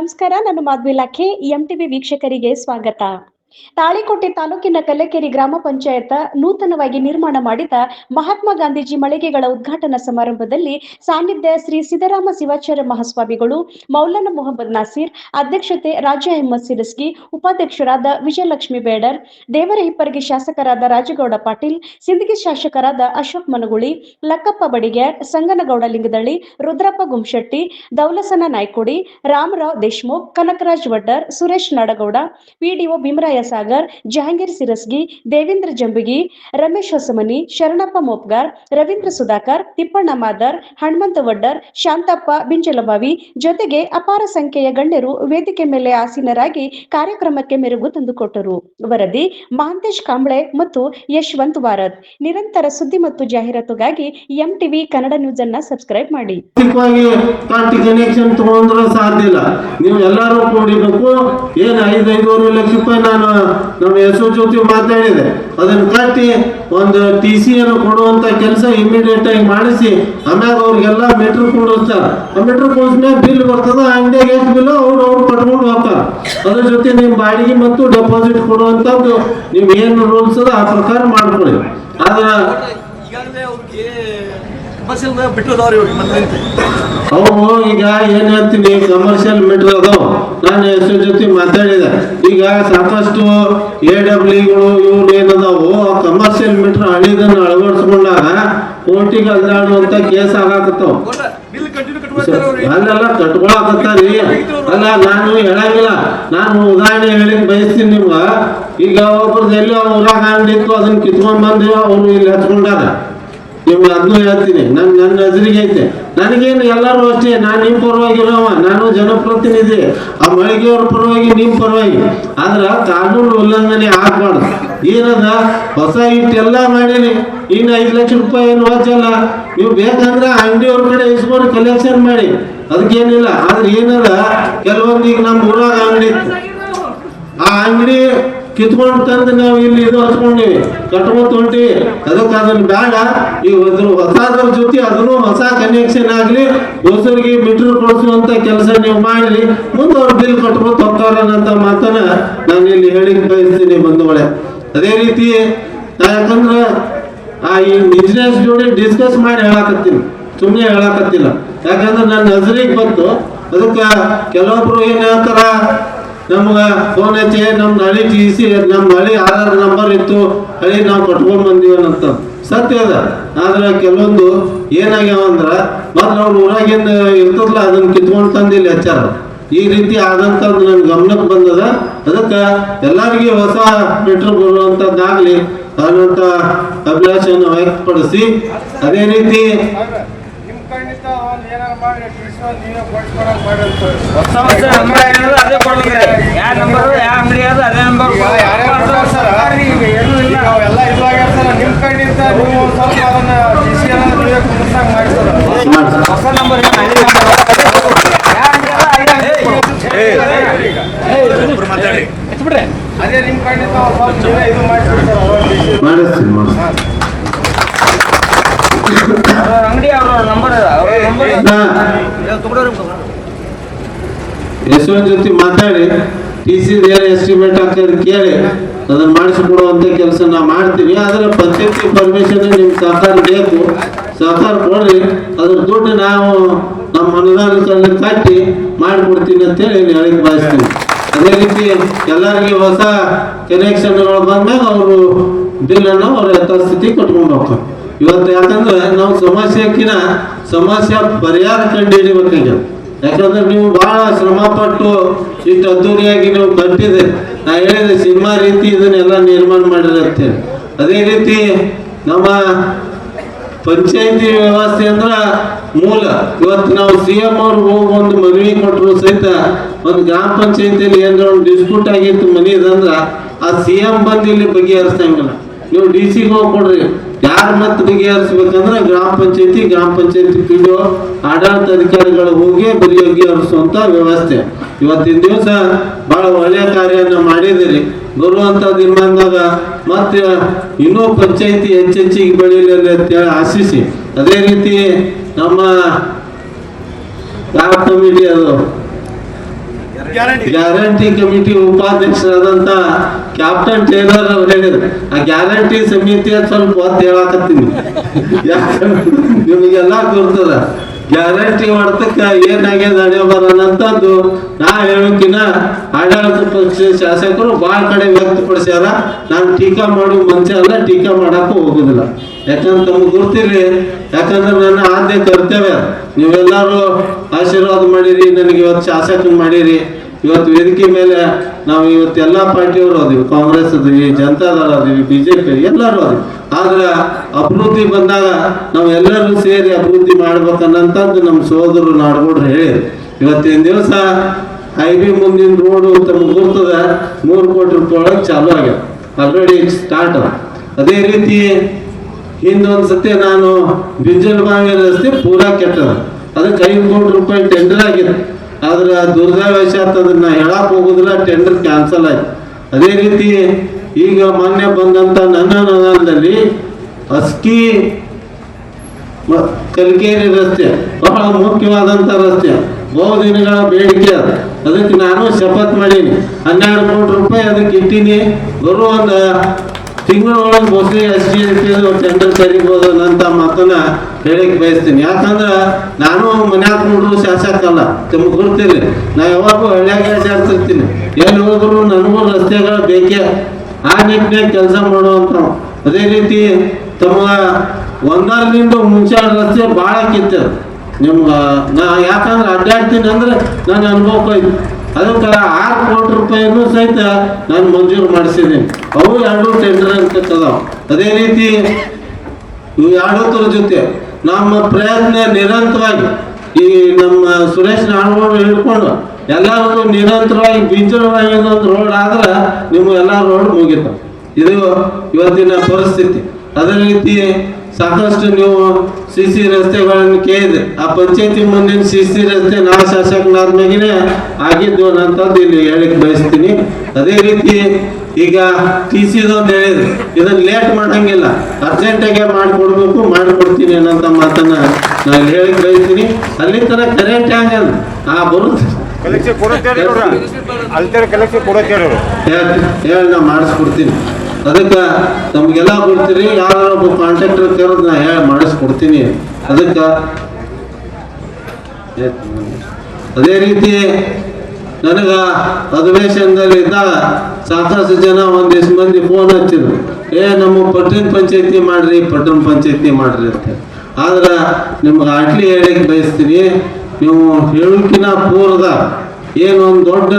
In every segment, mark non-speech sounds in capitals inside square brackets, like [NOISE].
ನಮಸ್ಕಾರ ನಾನು ಮಾಧವಿ ಲಾಖೆ ಎಂಟಿವಿ ವೀಕ್ಷಕರಿಗೆ ಸ್ವಾಗತ. ತಾಳಿಕೋಟೆ ತಾಲೂಕಿನ ಕಲ್ಲಕೇರಿ ಗ್ರಾಮ ಪಂಚಾಯತ್ ನೂತನವಾಗಿ ನಿರ್ಮಾಣ ಮಾಡಿದ ಮಹಾತ್ಮ ಗಾಂಧೀಜಿ ಮಳಿಗೆಗಳ ಉದ್ಘಾಟನಾ ಸಮಾರಂಭದಲ್ಲಿ ಸಾನ್ನಿಧ್ಯ ಶ್ರೀ ಸಿದ್ದರಾಮ ಶಿವಾಚಾರ್ಯ ಮಹಾಸ್ವಾಮಿಗಳು, ಮೌಲಾನ ಮೊಹಮ್ಮದ್ ನಾಸೀರ್, ಅಧ್ಯಕ್ಷತೆ ರಾಜ ಅಹಮ್ಮದ್ ಸಿರಸ್ಗಿ, ಉಪಾಧ್ಯಕ್ಷರಾದ ವಿಜಯಲಕ್ಷ್ಮಿ ಬೇಡರ್, ದೇವರ ಹಿಪ್ಪರಗಿ ಶಾಸಕರಾದ ರಾಜಗೌಡ ಪಾಟೀಲ್, ಸಿಂದಗಿ ಶಾಸಕರಾದ ಅಶೋಕ್ ಮನಗುಳಿ, ಲಕ್ಕಪ್ಪ ಬಡಿಗ್ಯಾರ್ ಸಂಗನಗೌಡ ಲಿಂಗದಳ್ಳಿ, ರುದ್ರಪ್ಪ ಗುಂಶೆಟ್ಟಿ ದೌಲಸನ ನಾಯ್ಕೊಡಿ, ರಾಮರಾವ್ ದೇಶ್ಮುಖ್, ಕನಕರಾಜ್ ವಡ್ಡರ್, ಸುರೇಶ್ ನಾಡಗೌಡ, ಪಿಡಿಒ ಭೀಮರಾಯ ಸಾಗರ್, ಜಹಾಂಗೀರ್ ಸಿರಸ್ಗಿ, ದೇವೇಂದ್ರ ಜಂಬಗಿ, ರಮೇಶ್ ಹೊಸಮನಿ, ಶರಣಪ್ಪ ಮೋಪ್ಗಾರ್, ರವೀಂದ್ರ ಸುಧಾಕರ್, ತಿಪ್ಪಣ್ಣ ಮಾದರ್ ಹನುಮಂತ ವಡ್ಡರ್, ಶಾಂತಪ್ಪ ಬಿಂಚಲಬಾವಿ ಜೊತೆಗೆ ಅಪಾರ ಸಂಖ್ಯೆಯ ಗಣ್ಯರು ವೇದಿಕೆ ಮೇಲೆ ಆಸೀನರಾಗಿ ಕಾರ್ಯಕ್ರಮಕ್ಕೆ ಮೆರುಗು ತಂದುಕೊಟ್ಟರು. ವರದಿ, ಮಹಾಂತೇಶ್ ಕಾಂಬ್ಳೆ ಮತ್ತು ಯಶವಂತ್ ವಾರದ್. ನಿರಂತರ ಸುದ್ದಿ ಮತ್ತು ಜಾಹೀರಾತುಗಾಗಿ ಎಂಟಿವಿ ಕನ್ನಡ ನ್ಯೂಸ್ ಅನ್ನ ಸಬ್ಸ್ಕ್ರೈಬ್ ಮಾಡಿ. ಸಾಧ್ಯ ಇಲ್ಲ. ನೀವು ಎಲ್ಲರೂ ಕೂಡಿಬೇಕು. ಏನು ಐದು, ಐದೂವರೆ ಲಕ್ಷ ರೂಪಾಯಿ ನಾನು ನಮ್ಮ ಯಶೋ ಜ್ಯೋತಿ ಮಾತಾಡಿದೆ ಅದನ್ನು ಕಟ್ಟಿ ಒಂದು ಟಿ ಸಿ ಅನ್ನು ಕೊಡುವಂತ ಕೆಲಸ ಇಮಿಡಿಯೇಟ್ ಆಗಿ ಮಾಡಿಸಿ, ಆಮ್ಯಾಗ ಅವ್ರಿಗೆಲ್ಲ ಮೀಟರ್ ಕೊಡಿಸ್ತಾರ ಆ ಮೀಟರ್ ಕೊಡಿಸ್ಮೇಲೆ ಬಿಲ್ ಬರ್ತದ ಅಂಗಡಿಯಾಗ ಎಷ್ಟು ಬಿಲ್ ಅವ್ರು ಅವ್ರು ಕಟ್ಕೊಂಡು ಹೋಗ್ತಾರ. ಅದ್ರ ಜೊತೆ ನಿಮ್ಮ ಬಾಡಿಗೆ ಮತ್ತು ಡೆಪಾಸಿಟ್ ಕೊಡುವಂತದ್ದು ನೀವು ಏನು ರೂಲ್ಸ್ ಅದ ಆ ಪ್ರಕಾರ ಮಾಡ್ಕೊಳ್ಳಿ. ಆದ್ರ ಬಿಟ್ಟಿದವ್ರಿ ಇವ್ರಿಗೆ ಮತ್ತೆ ಅವು ಈಗ ಏನ್ ಹೇಳ್ತೀನಿ ಕಮರ್ಷಿಯಲ್ ಮೀಟರ್ ಅದಾವ ನಾನು ಎಷ್ಟು ಜೊತೆ ಮಾತಾಡಿದೆ. ಈಗ ಸಾಕಷ್ಟು ಎ ಡಬ್ಲ್ಯೂಗಳು ಇವ್ರು ಏನದಾವು ಕಮರ್ಷಿಯಲ್ ಮೀಟರ್ ಹಳಿದನ್ನ ಅಳವಡಿಸ್ಕೊಂಡಾಗ ಕೋರ್ಟಿಗೆ ಅಲ್ಲಾಡುವಂತ ಕೇಸ್ ಆಗಾಕತ್ತಾವ. ಅವ್ರು. ಅಲ್ಲೆಲ್ಲ ಕಟ್ಕೊಳಕತ್ತಾರಿ. ಅಲ್ಲ ನಾನು ಹೇಳಂಗಿಲ್ಲ. ನಾನು ಉದಾಹರಣೆ ಹೇಳಿಕ್ ಬಯಸ್ತೀನಿ ನಿಮ್ಗ. ಈಗ ಒಬ್ರದ್ದು ಎಲ್ಲಿ ಊರಾಗ ಅಂಗಡಿ ಇತ್ತು ಅದನ್ನ ಕಿತ್ಕೊಂಡ್ ಬಂದು ಅವ್ರು ಇಲ್ಲಿ ಹಚ್ಕೊಂಡಾರ ನಿಮ್ಗೆ ಅದನ್ನು ಹೇಳ್ತೀನಿ. ನನ್ನ ನನ್ನ ಹೆಸರಿಗೆ ಐತೆ. ನನಗೇನು ಎಲ್ಲರೂ ಅಷ್ಟೇ, ನಾನು ನಿಮ್ಮ ಪರವಾಗಿರೋವ ನಾನು ಜನಪ್ರತಿನಿಧಿ. ಆ ಮಳಿಗೆಯವ್ರ ಪರವಾಗಿ ನಿಮ್ಮ ಪರವಾಗಿ. ಆದ್ರೆ ಕಾನೂನು ಉಲ್ಲಂಘನೆ ಆಗ್ಬಾರ್ದು. ಏನದ? ಹೊಸ ಇಟ್ಟೆಲ್ಲ ಮಾಡೀನಿ. ಇನ್ನು ಐದು ಲಕ್ಷ ರೂಪಾಯಿ ಏನು ವಚ್ಚಲ್ಲ ನೀವು ಬೇಕಂದ್ರೆ ಅಂಗಡಿಯವ್ರ ಕಡೆ ಇಸ್ಕೊಂಡು ಕಲೆಕ್ಷನ್ ಮಾಡಿ. ಅದಕ್ಕೇನಿಲ್ಲ. ಆದ್ರೆ ಏನದ? ಕೆಲವೊಂದು ಈಗ ನಮ್ಮ ಊರಾಗ ಅಂಗಡಿ ಆ ಅಂಗಡಿ ಕಿತ್ಕೊಂಡು ತಂದು ನಾವು ಇಲ್ಲಿ ಇದು ಹಚ್ಕೊಂಡಿವಿ. ಕಟ್ಕೊಂಡ್ ಹೊಂಟಿವಿ ಅದಕ್ಕೆ ಅದನ್ನ ಬೇಡ. ಈ ಅದ್ರ ಹೊಸದ್ರ ಜೊತೆ ಅದನ್ನು ಹೊಸ ಕನೆಕ್ಷನ್ ಆಗ್ಲಿ, ಹೊಸರಿಗೆ ಮೀಟರ್ ಕೊಡಿಸುವಂತ ಕೆಲಸ ನೀವು ಮಾಡಲಿ. ಮುಂದೆ ಅವ್ರು ಬಿಲ್ ಕಟ್ಕೊಂಡು ಹೋಗ್ತಾರನ್ನಂತ ಮಾತನ್ನ ನಾನು ಇಲ್ಲಿ ಹೇಳಿ ಬಯಸ್ತೀನಿ ಬಂಧುಗಳೇ. ಅದೇ ರೀತಿ ಯಾಕಂದ್ರ ಆ ಈ ಬಿಸ್ನೆಸ್ ಜೋಡಿ ಡಿಸ್ಕಸ್ ಮಾಡಿ ಹೇಳಕತ್ತೀನಿ. ಸುಮ್ಮನೆ ಹೇಳಾಕತ್ತಿಲ್ಲ. ಯಾಕಂದ್ರೆ ನನ್ನ ನಜರಿಗೆ ಬಂತು. ಅದಕ್ಕೆ ಕೆಲವೊಬ್ರು ಏನ್ ಹೇಳ್ತಾರ ನಮ್ಗ ಫೋನ್ ಐತಿ ನಮ್ದು ಹಳಿ ಟಿ ಸಿ ನಮ್ಮ ಹಳಿ ಆಧಾರ್ ನಂಬರ್ ಇತ್ತು ಹಳಿ ನಾವು ಕಟ್ಕೊಂಡ್ ಅಂತ ಸತ್ಯ ಅದ. ಆದ್ರೆ ಕೆಲವೊಂದು ಏನಾಗ್ಯಾವ ಅಂದ್ರ, ಮೊದಲು ಅವ್ರ ಊರಾಗಿಂದ ಇರ್ತದಲ್ಲ ಅದನ್ನ ಕಿತ್ಕೊಂಡ್ ತಂದು ಇಲ್ಲಿ ಹಚ್ಚಾರ. ಈ ರೀತಿ ಆದಂತ ನನ್ ಗಮನಕ್ಕೆ ಬಂದದ. ಅದಕ್ಕೆ ಎಲ್ಲರಿಗೂ ಹೊಸ ಮೀಟರ್ ಬರುವಂತದ್ದಾಗ್ಲಿ ಅನ್ನುವಂತ ಅಭಿಲಾಷೆಯನ್ನು ವ್ಯಕ್ತಪಡಿಸಿ, ಅದೇ ರೀತಿ ನಿಮ್ ಮಾಡಿ ನೀವೇ ಹೊಸ ನಂಬರ್ ಏನಾದ್ರು ಅದೇ ಕೊಡ್ಬೇಕ್ರಿ ಯಾವ ನಂಬರ್ ಯಾವ ಅಂಗಡಿ ಅದು ಅದೇ ನಂಬರ್ ಅವೆಲ್ಲ ಇದಾಗಿರ್ತಾರ ನಿಮ್ ಕಣ್ಣಿಂದ ನೀವು ಸ್ವಲ್ಪ ಅದನ್ನ ಡಿಸಿ ನೀವೇ ಕುಂದ್ರಸಂಗ್ ಮಾಡಿ ಸರ್ ಮಾಡ್ಸಿ. ಹೊಸ ನಂಬರ್ ಏನು ಹಳೆ ನಂಬರ್ ಮಾತಾಡಿ ಅದು ನಿಮ್ಮ ಕಡೆಯಿಂದ ಸ್ವಲ್ಪ ನೀವೇ ಇದು ಅವಾಗ ಮಾಡಿಸ್ತೀನಿ ಮಾಡಿಸ್ತೀನಿ ಅವ್ರ ಅಂಗಡಿ ಅವ್ರ ನಂಬರ್ ಅವ್ರ ನಂಬರ್ ನಾ ತಗೊಂಡ್ರಿ ಯಶವಂತ್ ಜೊತೆ ಮಾತಾಡಿ ಟಿ ಸಿ ಏನು ಎಸ್ಟಿಮೇಟ್ ಹಾಕೋದು ಕೇಳಿ ಅದನ್ನ ಮಾಡಿಸಿಕೊಡುವಂತ ಕೆಲಸ ನಾವು ಮಾಡ್ತೀವಿ ಆದ್ರೆ ಪಂಚಾಯತಿ ಪರ್ಮಿಷನ್ ನಿಮ್ ಸಹಕಾರ ಬೇಕು. ಸಹಕಾರ ಕೊಡ್ರಿ ಅದ್ರ ದುಡ್ಡು ನಾವು ನಮ್ಮ ಅನುದಾನದಲ್ಲಿ ಕಟ್ಟಿ ಮಾಡಿಕೊಡ್ತೀನಿ ಅಂತೇಳಿ ಹೇಳಿಕ್ ಬಯಸ್ತೀನಿ ಅದೇ ರೀತಿ ಎಲ್ಲರಿಗೆ ಹೊಸ ಕನೆಕ್ಷನ್ಗಳು ಬಂದಾಗ ಅವರು ಬಿಲ್ಲನ್ನು ಅವ್ರ ಯಥಾಸ್ಥಿತಿ ಕಟ್ಕೊಂಡು ಹೋಗ್ತಾರೆ ಇವತ್ತು ಯಾಕಂದ್ರೆ ನಾವು ಸಮಸ್ಯೆಕ್ಕಿನ ಸಮಸ್ಯೆ ಪರಿಹಾರ ಕಂಡು ಹಿಡಿಬೇಕಾಗ್ಯದ ಯಾಕಂದ್ರೆ ನೀವು ಬಹಳ ಶ್ರಮ ಪಟ್ಟು ಇಷ್ಟು ಅದ್ದೂರಿಯಾಗಿ ನೀವು ಕಟ್ಟಿದೆ. ನಾ ಹೇಳಿದೆ ಸಿನಿಮಾ ರೀತಿ ಇದನ್ನೆಲ್ಲ ನಿರ್ಮಾಣ ಮಾಡಿರತ್ತೆ. ಅದೇ ರೀತಿ ನಮ್ಮ ಪಂಚಾಯತಿ ವ್ಯವಸ್ಥೆ ಅಂದ್ರ ಮೂಲ. ಇವತ್ತು ನಾವು ಸಿ ಎಂ ಅವ್ರಿಗೆ ಹೋಗಿ ಒಂದು ಮನವಿ ಕೊಟ್ಟರು ಸಹಿತ ಒಂದು ಗ್ರಾಮ ಪಂಚಾಯತಿಯಲ್ಲಿ ಏನಾರ ಒಂದು ಡಿಸ್ಪ್ಯೂಟ್ ಆಗಿತ್ತು ಮನಿ ಇದಂದ್ರ ಆ ಸಿ ಎಂ ಬಂದು ಇಲ್ಲಿ ಬಗೆಹರಿಸಂಗಿಲ್ಲ ನೀವು ಡಿ ಸಿಗೆ ಹೋಗಿ ಕೊಡ್ರಿ ಯಾರು ಮತ್ತೆ ಬಗೆಹರಿಸ್ಬೇಕಂದ್ರೆ ಗ್ರಾಮ ಪಂಚಾಯತಿ ಗ್ರಾಮ ಪಂಚಾಯತಿ ಪಿ ಡಿ ಆಡಳಿತ ಅಧಿಕಾರಿಗಳು ಹೋಗಿ ಬಗೆಹರಿಸುವಂತ ವ್ಯವಸ್ಥೆ. ಇವತ್ತಿನ ದಿವಸ ಬಹಳ ಒಳ್ಳೆಯ ಕಾರ್ಯವನ್ನು ಮಾಡಿದಿರಿ ಬರುವಂತ ದಿನದಾಗ ಮತ್ತೆ ಇನ್ನೂ ಪಂಚಾಯತಿ ಹೆಚ್ಚೆಚ್ಚಿಗೆ ಬೆಳೀಲಿ ಅಂತೇಳಿ ಆಶಿಸಿ. ಅದೇ ರೀತಿ ನಮ್ಮ ಯಾವ ಕಮಿಟಿ ಅದು. ಗ್ಯಾರಂಟಿ ಕಮಿಟಿ ಉಪಾಧ್ಯಕ್ಷರಾದಂತ ಕ್ಯಾಪ್ಟನ್ ಟೇಲರ್ ಅವ್ರು ಹೇಳಿದ್ರು ಆ ಗ್ಯಾರಂಟಿ ಸಮಿತಿ ಸ್ವಲ್ಪ ಹೇಳಾಕತ್ತೀನಿ. [LAUGHS] ನಿಮಗೆಲ್ಲ ಗೊತ್ತದ. ಗ್ಯಾರಂಟಿ ಮಾಡ್ತಕ್ಕ ಏನಾಗ್ಯದ ಬರಲ್ಲ ಅಂತಂದು ನಾ ಹೇಳೋಕಿನ ಆಡಳಿತ ಪಕ್ಷ ಶಾಸಕರು ಭಾಳ ಕಡೆ ವ್ಯಕ್ತಪಡಿಸ್ಯಾರ, ನಾನು ಟೀಕಾ ಮಾಡೋ ಮನುಷ್ಯ ಅಲ್ಲ ಟೀಕಾ ಮಾಡಕ್ಕೂ ಹೋಗುದಿಲ್ಲ. ಯಾಕಂದ್ರೆ ತಮ್ಗೆ ಗುರ್ತಿರಿ ಯಾಕಂದ್ರೆ ನನ್ನ ಆದ್ಯ ಕರ್ತವ್ಯ, ನೀವೆಲ್ಲರೂ ಆಶೀರ್ವಾದ ಮಾಡಿರಿ, ನನಗೆ ಇವತ್ತು ಶಾಸಕ ಮಾಡಿರಿ ಇವತ್ತು ವೇದಿಕೆ ಮೇಲೆ ನಾವು ಇವತ್ತು ಎಲ್ಲ ಪಾರ್ಟಿಯವರು ಅದೀವಿ ಕಾಂಗ್ರೆಸ್ ಅದೀವಿ ಜನತಾದಳ ಅದೀವಿ ಬಿಜೆಪಿ ಎಲ್ಲರೂ ಅದೀವಿ ಆದ್ರೆ ಅಭಿವೃದ್ಧಿ ಬಂದಾಗ ನಾವು ಎಲ್ಲರೂ ಸೇರಿ ಅಭಿವೃದ್ಧಿ ಮಾಡ್ಬೇಕನ್ನಂತದ್ದು ನಮ್ಮ ಸೋದರರು ನಾಡ್ಗೌಡ್ರು ಹೇಳಿದ್ರು. ಇವತ್ತಿನ ದಿವಸ ಐ ಬಿ ಮುಂದಿನ ರೋಡು ತಮ್ಗೆ ಗುರ್ತದ ಮೂರು ಕೋಟಿ ರೂಪಾಯಿ ಒಳಗೆ ಚಾಲೂ ಆಗ್ಯಾವ. ಆಲ್ರೆಡಿ ಸ್ಟಾರ್ಟ್ ಅದೇ. ರೀತಿ ಹಿಂದೊಂದು ಸತಿ ನಾನು ಬಿಂಜಲ್ ಬಾವಿ ರಸ್ತೆ ಪೂರಾ ಕೆಟ್ಟದ. ಅದಕ್ಕೆ ಐದು ಕೋಟಿ ರೂಪಾಯಿ ಟೆಂಡರ್ ಆಗಿದೆ. ಆದ್ರೆ ದುರ್ದೈವಶ ಅದನ್ನ ಹೇಳಕ್ ಹೋಗುದಿಲ್ಲ ಟೆಂಡರ್ ಕ್ಯಾನ್ಸಲ್ ಆಯ್ತು. ಅದೇ ರೀತಿ ಈಗ ಮೊನ್ನೆ ಬಂದಂತ ನನ್ನ ನಗರದಲ್ಲಿ ಅಸ್ಕಿ ಕಲ್ಕೇರಿ ರಸ್ತೆ, ಬಹಳ ಮುಖ್ಯವಾದಂತ ರಸ್ತೆ, ಬಹು ದಿನಗಳ ಬೇಡಿಕೆ ಅದು. ಅದಕ್ಕೆ ನಾನು ಶಪಥ ಮಾಡೀನಿ. ಹನ್ನೆರಡು ಕೋಟಿ ರೂಪಾಯಿ ಅದಕ್ಕೆ ಇಟ್ಟೀನಿ. ಬರುವ ತಿಂಗಳೊಳಗೆ ಮೋಸ್ಟ್ಲಿ ಎಸ್ ಡಿ ಟೆಂಡರ್ ಕರಿಬೋದು ಅನ್ನೋಂಥ ಮಾತನ್ನ ಹೇಳಕ್ಕೆ ಬಯಸ್ತೀನಿ. ಯಾಕಂದ್ರೆ ನಾನು ಮನ್ಯಾಗ ನೋಡ್ರು ಶಾಸಕ ಅಲ್ಲ. ತಮ್ಗೆ ನಾ ಯಾವಾಗೂ ಹಳ್ಳಿಯಾಗ ಅಡ್ಡಾಡ್ತಿರ್ತೀನಿ ಎಲ್ಲಿ ಹೋದ್ರು ನನಗೂ ರಸ್ತೆಗಳು ಬೇಕೇ. ಆ ನಿಟ್ಟಿನಾಗ ಕೆಲಸ ಮಾಡುವಂತ ಅದೇ ರೀತಿ ತಮ್ಮ ಒಂದರಿಂದ ಮುಂಚಾಳ ರಸ್ತೆ ಭಾಳ ಕಿತ್ತ. ನಿಮ್ಗೆ ನಾ ಯಾಕಂದ್ರೆ ಅಡ್ಡಾಡ್ತೀನಿ ಅಂದ್ರೆ ನನ್ನ ಅನುಭವಕ್ಕೆ ಅದಕ್ಕೆ ಆರು ಕೋಟಿ ರೂಪಾಯಿನೂ ಸಹಿತ ನಾನು ಮಂಜೂರು ಮಾಡಿಸಿದ್ದೀನಿ ಅವು ಎರಡು ಟೆಂಡರ್ ಅಂತ ಅದಾವ ಅದೇ ರೀತಿ ಇವು ಎರಡೂತರ ಜೊತೆ ನಮ್ಮ ಪ್ರಯತ್ನ ನಿರಂತರವಾಗಿ ಈ ನಮ್ಮ ಸುರೇಶ್ ನಾಡಗೌಡ ಹಿಡ್ಕೊಂಡು ಎಲ್ಲರೂ ನಿರಂತರವಾಗಿ ಬಿಂಜರವಾಗಿ ಒಂದು ರೋಡ್ ಆದ್ರೆ ನಿಮ್ಮ ಎಲ್ಲ ರೋಡ್ ಮುಗಿತ. ಇದು ಇವತ್ತಿನ ಪರಿಸ್ಥಿತಿ. ಅದೇ ರೀತಿ ಸಾಕಷ್ಟು ನೀವು ಸಿ ಸಿ ರಸ್ತೆಗಳನ್ನು ಕೇಳಿದ್ರೆ ಆ ಪಂಚಾಯತಿ ಮುಂದಿನ ಸಿ ಸಿ ರಸ್ತೆ ನಾ ಶಾಸಕನಾದ್ಮೇಲೆ ಆಗಿದ್ದು ಅನ್ನೋಂಥದ್ದು ಇಲ್ಲಿ ಹೇಳಕ್ ಬಯಸ್ತೀನಿ. ಅದೇ ರೀತಿ ಈಗ ಟಿ ಸಿದೊಂದು ಹೇಳಿದ್ರೆ. ಇದನ್ನ ಲೇಟ್ ಮಾಡಂಗಿಲ್ಲ. ಅರ್ಜೆಂಟಾಗೆ ಮಾಡಿಕೊಡ್ಬೇಕು ಮಾಡಿಕೊಡ್ತೀನಿ ಅನ್ನೋಂಥ ಮಾತನ್ನ ನಾನು ಹೇಳಕ್ ಬಯಸ್ತೀನಿ. ಅಲ್ಲಿ ತನಕ ಕರೆಂಟ್ ಹ್ಯಾಂಗ ಆ ಬರುತ್ತೆ ಕಲೆಕ್ಷನ್ ಹೇಳಿ ಹೇಳಿ ನಾ ಮಾಡಿಸ್ಕೊಡ್ತೀನಿ. ಅದಕ್ಕೆ ನಮಗೆಲ್ಲ ಕೊಡ್ತೀರಿ ಯಾರು ಒಬ್ಬ ಕಾಂಟ್ರಾಕ್ಟರ್ ಕೇಳೋದು ನಾ ಹೇಳಿ ಮಾಡಿಸ್ಕೊಡ್ತೀನಿ. ಅದಕ್ಕೆ ಅದೇ ರೀತಿ ನನಗೆ ಅಧಿವೇಶನದಲ್ಲಿ ಇದ್ದಾಗ ಸಾಕಷ್ಟು ಜನ ಒಂದಿಷ್ಟು ಮಂದಿ ಫೋನ್ ಹಚ್ಚಿದ್ರು. ಏ, ನಮ್ಮ ಪಟ್ಟಣ ಪಂಚಾಯತಿ ಮಾಡ್ರಿ, ಪಟ್ಟಣ ಪಂಚಾಯತಿ ಮಾಡ್ರಿ ಅಂತ. ಆದ್ರೆ ನಿಮ್ಗೆ ಅಟ್ಲಿ ಹೇಳಕ್ಕೆ ಬಯಸ್ತೀನಿ, ನೀವು ಹೇಳೋಕಿನ ಪೂರ್ವದ ಏನು ಒಂದು ದೊಡ್ಡ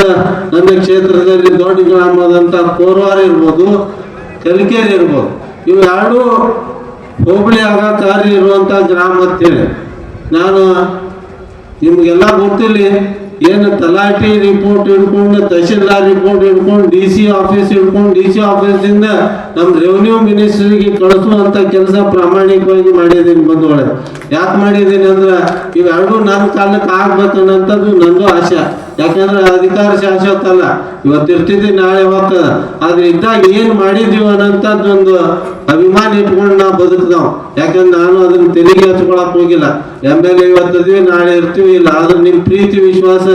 ನನ್ನ ಕ್ಷೇತ್ರದಲ್ಲಿ ದೊಡ್ಡ ಗ್ರಾಮದಂತ ಕೋರ್ವಾರ ಇರ್ಬೋದು ಕಲಿಕೇರಿ ಇರ್ಬೋದು. ಇವು ಎರಡು ಹೋಬಳಿ ಕಾರ್ಯ ಇರುವಂತ ಗ್ರಾಮ ಅಂತೇಳಿ ನಾನು ನಿಮ್ಗೆಲ್ಲ ಗೊತ್ತಿಲ್ಲ ಏನು ತಲಾಟಿ ರಿಪೋರ್ಟ್ ಹಿಡ್ಕೊಂಡು, ತಹಶೀಲ್ದಾರ್ ರಿಪೋರ್ಟ್ ಹಿಡ್ಕೊಂಡು ಡಿ ಸಿ ಆಫೀಸ್ ಹಿಡ್ಕೊಂಡು ಡಿ ಸಿ ಆಫೀಸಿಂದ ನಮ್ಮ ರೆವಿನ್ಯೂ ಮಿನಿಸ್ಟ್ರಿಗೆ ಕಳಿಸುವಂತ ಕೆಲಸ ಪ್ರಾಮಾಣಿಕವಾಗಿ ಮಾಡಿದ್ದೀನಿ ಬಂಧುಗಳೇ. ಯಾಕೆ ಮಾಡಿದ್ದೀನಿ ಅಂದ್ರೆ ಇವೆರಡೂ ನನ್ನ ಕಾಲಕ್ಕೆ ಆಗ್ಬೇಕನ್ನಂಥದ್ದು ನಂದು ಆಶೆ. ಯಾಕಂದ್ರೆ ಅಧಿಕಾರ ಶಾಶ್ವತ ಅಲ್ಲ ಇವತ್ತು ಇರ್ತಿದ್ವಿ ನಾಳೆ ಹೋಗ್ತದ ಆದ್ರೆ ಇದ್ದಾಗ ಏನ್ ಮಾಡಿದ್ವಿ ಅನ್ನೋಂಥದ್ದೊಂದು ಅಭಿಮಾನ ಇಟ್ಕೊಂಡು ನಾವು ಬದುಕ್ದಾವ್. ಯಾಕಂದ್ರೆ ನಾನು ಅದನ್ನ ತೆರಿಗೆ ಹಚ್ಕೊಳಕ್ ಹೋಗಿಲ್ಲ. ಎಂ ಎಲ್ ಎ ಇವತ್ತದೀವಿ ನಾಳೆ ಇರ್ತೀವಿ. ಇಲ್ಲ, ಆದ್ರೆ ನಿಮ್ ಪ್ರೀತಿ, ವಿಶ್ವಾಸ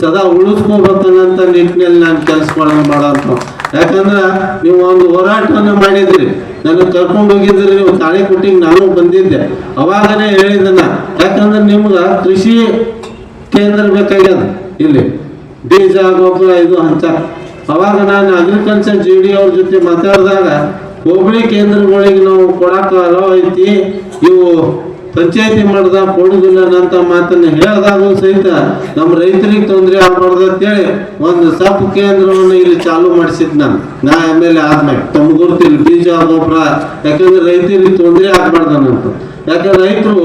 ಸದಾ ಉಳಿಸ್ಕೋಬೇಕನ್ನಂತ ನಿಟ್ಟಿನಲ್ಲಿ ನಾನು ಕೆಲಸಗಳನ್ನ ಮಾಡೋಂಥ ಯಾಕಂದ್ರೆ ನೀವು ಒಂದು ಹೋರಾಟವನ್ನು ಮಾಡಿದ್ರಿ. ನನಗೆ ಕರ್ಕೊಂಡು ಹೋಗಿದ್ರೆ, ನೀವು ತಾಳಿಕೊಟ್ಟಿಗೆ ನಾನು ಬಂದಿದ್ದೆ. ಅವಾಗನೇ ಹೇಳಿದನ ಯಾಕಂದ್ರೆ ನಿಮ್ಗೆ ಕೃಷಿ ಕೇಂದ್ರ ಬೇಕಾಗ್ಯದ. ಇಲ್ಲಿ ಬೀಜ ಗೊಬ್ಬರ ಇದು ಅಂತ. ಅವಾಗ ನಾನು ಅಗ್ರಿಕಲ್ಚರ್ ಜಿ ಡಿ ಅವ್ರ ಜೊತೆ ಮಾತಾಡಿದಾಗ, ಹೋಬಳಿ ಕೇಂದ್ರಗಳಿಗೆ ನಾವು ಕೊಡಾಕ ಅಲೋ ಐತಿ, ಇವು ಪಂಚಾಯತಿ ಮಾಡ್ದ ಕೊಡುದಿಲ್ಲ ಅಂತ ಮಾತನ್ನ ಹೇಳಿದಾಗ ಸಹಿತ ನಮ್ಮ ರೈತರಿಗೆ ತೊಂದರೆ ಆಗ್ಬಾರ್ದು ಅಂತೇಳಿ ಒಂದು ಸಬ್ ಕೇಂದ್ರವನ್ನು ಇಲ್ಲಿ ಚಾಲು ಮಾಡಿಸಿದ್ ನಾನು. ನಾ ಎಂ ಎಲ್ ಎ ಆದ್ಮೇಲೆ. ತಮ್ಮ ಗುರುತಿಲ್ಲ ಬೀಜ ಗೊಬ್ಬರ ಯಾಕಂದ್ರೆ ರೈತರಿಗೆ ತೊಂದರೆ ಆಗ್ಬಾರ್ದನ್ನಂತ ಯಾಕಂದ್ರೆ ರೈತರು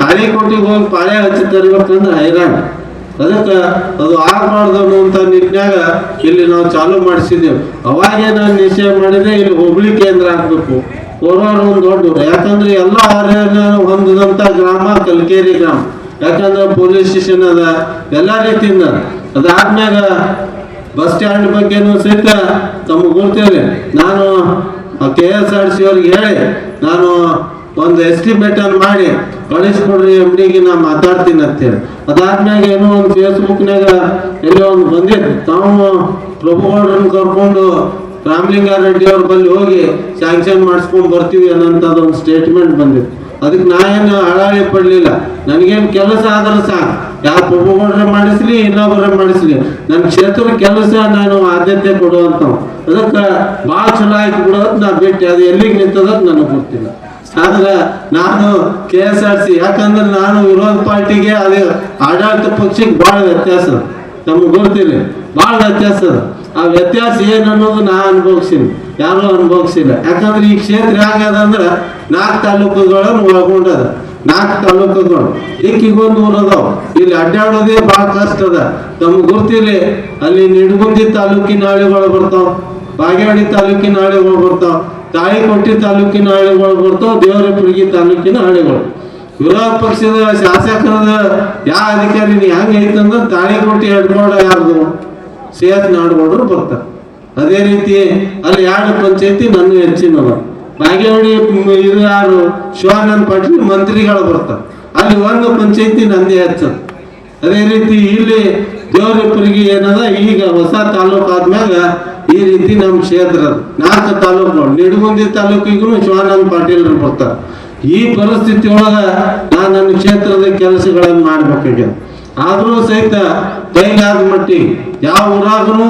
ತಾಳಿಕೋಟಿಗೆ ಹೋಗಿ ಪಾಳೆ ಹಚ್ಚಿ ತರ್ಬೇಕಂದ್ರೆ ಹೈರಾಣ. ಅದಕ್ಕೆ ಅದು ಆಗ್ಬಾರ್ದು ಅನ್ನುವಂತ ನಿಟ್ಟಿನಾಗ ಇಲ್ಲಿ ನಾವು ಚಾಲು ಮಾಡಿಸಿದ್ದೇವೆ ಅವಾಗೇ ನಾನು ನಿಶ್ಚಯ ಮಾಡಿದೆ, ಇಲ್ಲಿ ಹುಬ್ಳಿ ಕೇಂದ್ರ ಆಗ್ಬೇಕು. ಕೋರವಾರ ಒಂದು ದೊಡ್ಡ ಯಾಕಂದ್ರೆ ಎಲ್ಲ ಆರ್ಯನ ಹೊಂದಿದಂಥ ಗ್ರಾಮ ಕಲ್ಕೇರಿ ಗ್ರಾಮ. ಯಾಕಂದ್ರೆ ಪೊಲೀಸ್ ಸ್ಟೇಷನ್ ಅದ, ಎಲ್ಲ ರೀತಿಯಿಂದ. ಅದ. ಅದಾದ್ಮ್ಯಾಗ ಬಸ್ ಸ್ಟ್ಯಾಂಡ್ ಬಗ್ಗೆನೂ ಸಹಿತ ತಮಗೆ ಗೊತ್ತಿಲ್ಲ ನಾನು ಕೆ ಎಸ್ ಆರ್ ಸಿ ಅವ್ರಿಗೆ ಹೇಳಿ, ನಾನು ಒಂದು ಎಸ್ಟಿಮೇಟ್ ಅನ್ನು ಮಾಡಿ ಕಳಿಸ್ಕೊಡ್ರಿ ಎಂ ಡಿಗೆ ನಾ ಮಾತಾಡ್ತೀನಿ ಅಂತೇಳಿ ಅದಾದ್ಮ್ಯಾಗ ಏನೋ ಒಂದು ಫೇಸ್ಬುಕ್ನಾಗ ಎಲ್ಲೋ ಒಂದು ಬಂದಿತ್ತು ತಾವು ಪ್ರಭುಗೌಡ್ರನ್ನ ಕರ್ಕೊಂಡು ರಾಮಲಿಂಗಾರೆಡ್ಡಿ ಅವ್ರ ಬಳಿ ಹೋಗಿ ಸ್ಯಾಂಕ್ಷನ್ ಮಾಡಿಸ್ಕೊಂಡು ಬರ್ತೀವಿ ಅನ್ನೋಂಥದ್ದು ಒಂದು ಸ್ಟೇಟ್ಮೆಂಟ್ ಬಂದಿತ್ತು. ಅದಕ್ಕೆ ನಾ ಏನು ಹಳಾಳಿ ಪಡಲಿಲ್ಲ. ನನಗೇನು ಕೆಲಸ ಆದ್ರೆ ಸಾಕು. ಯಾವ ಪ್ರಭುಗೌಡ್ರೆ ಮಾಡಿಸ್ಲಿ ಇನ್ನೊಬ್ಬರ ಮಾಡಿಸ್ಲಿ. ನನ್ನ ಕ್ಷೇತ್ರ ಕೆಲಸ ನಾನು ಆದ್ಯತೆ ಕೊಡುವಂಥವು ಅದಕ್ಕೆ ಭಾಳ ಚಲೋ ಆಯ್ತು ಬಿಡೋದು ನಾ ಬಿಟ್ಟು. ಅದು ಎಲ್ಲಿಗೆ ನಿಂತದ ನನಗೆ ಗೊತ್ತಿಲ್ಲ. ಆದ್ರೆ ನಾನು ಕೆ ಎಸ್ ಆರ್ ಸಿ, ಯಾಕಂದ್ರೆ ನಾನು ವಿರೋಧ ಪಾರ್ಟಿಗೆ ಅದು ಆಡಳಿತ ಪಕ್ಷಕ್ಕೆ ಭಾಳ ವ್ಯತ್ಯಾಸ. ನಮ್ಗೆ ಗೊತ್ತಿಲ್ಲ ಭಾಳ ವ್ಯತ್ಯಾಸ ಆ ವ್ಯತ್ಯಾಸ ಏನು ಅನ್ನೋದು ನಾ ಅನುಭವಿಸಿನಿ ಯಾರೂ ಅನುಭವಿಸಿಲ್ಲ ಯಾಕಂದ್ರೆ ಈ ಕ್ಷೇತ್ರ ಹೆಂಗದ ಅಂದ್ರೆ ನಾಲ್ಕು ತಾಲೂಕುಗಳನ್ನು ಒಳಗೊಂಡದ, ನಾಲ್ಕು ತಾಲೂಕುಗಳು. ಇಕ್ಕಿಗೊಂದು ಊರು ಇಲ್ಲಿ ಅಡ್ಡಾಡೋದೇ ಭಾಳ ಕಷ್ಟ ಅದ. ನಮ್ಗೆ ಗೊತ್ತಿಲ್ಲ ಅಲ್ಲಿ ನಿಡಗುಂದಿ ತಾಲೂಕಿನ ಹಳ್ಳಿಗಳು ಬರ್ತಾವ, ಬಾಗೇವಾಡಿ ತಾಲೂಕಿನ ಹಳ್ಳಿಗಳು ಬರ್ತಾವ. ತಾಳಿಕೊಟ್ಟಿ ತಾಲೂಕಿನ ಹಳ್ಳಿಗಳು ಬರ್ತಾವ, ದೇವರಪುರಗಿ ತಾಲೂಕಿನ ಹಳ್ಳಿಗಳು. ವಿರೋಧ ಪಕ್ಷದ ಶಾಸಕರದ ಯಾವ ಅಧಿಕಾರಿ ಹೆಂಗ್ ಐತಂದ್ರೆ ತಾಳಿಕೊಟ್ಟಿ ಹೆಡ್ಕೋಡ ಯಾರ್ದು? ಸೇತ್ ನಾಡ್ಬೋಡ್ರು ಬರ್ತಾರ. ಅದೇ ರೀತಿ ಅಲ್ಲಿ ಎರಡು ಪಂಚಾಯತಿ, ನನ್ನ ಹೆಚ್ಚಿನವ ಬಾಗೇವಾಡಿ, ಇದು ಯಾರು? ಶಿವಾನಂದ ಪಾಟೀಲ್ ಮಂತ್ರಿಗಳು ಬರ್ತಾರೆ. ಅಲ್ಲಿ ಒಂದು ಪಂಚಾಯತಿ, ನಂದೇ ಹೆಚ್ಚದ ಅದೇ ರೀತಿ ಇಲ್ಲಿ ದೇವರಪ್ಪರಿಗೆ ಏನದ, ಈಗ ಹೊಸ ತಾಲೂಕು ಆದ್ಮ್ಯಾಗ ಈ ರೀತಿ ನಮ್ಮ ಕ್ಷೇತ್ರ ನಾಲ್ಕು ತಾಲೂಕು ನಿಡಗುಂದಿ ತಾಲೂಕಿಗೂ ಶಿವಾನಂದ ಪಾಟೀಲ್ರು ಬರ್ತಾರೆ. ಈ ಪರಿಸ್ಥಿತಿ ಒಳಗ ನಾನು ನನ್ನ ಕ್ಷೇತ್ರದ ಕೆಲಸಗಳನ್ನು ಮಾಡ್ಬೇಕಾಗ್ಯದ. ಆದ್ರೂ ಸಹಿತ ಕೈಲಾದ ಮಟ್ಟಿ ಯಾವ ಊರಾಗೂ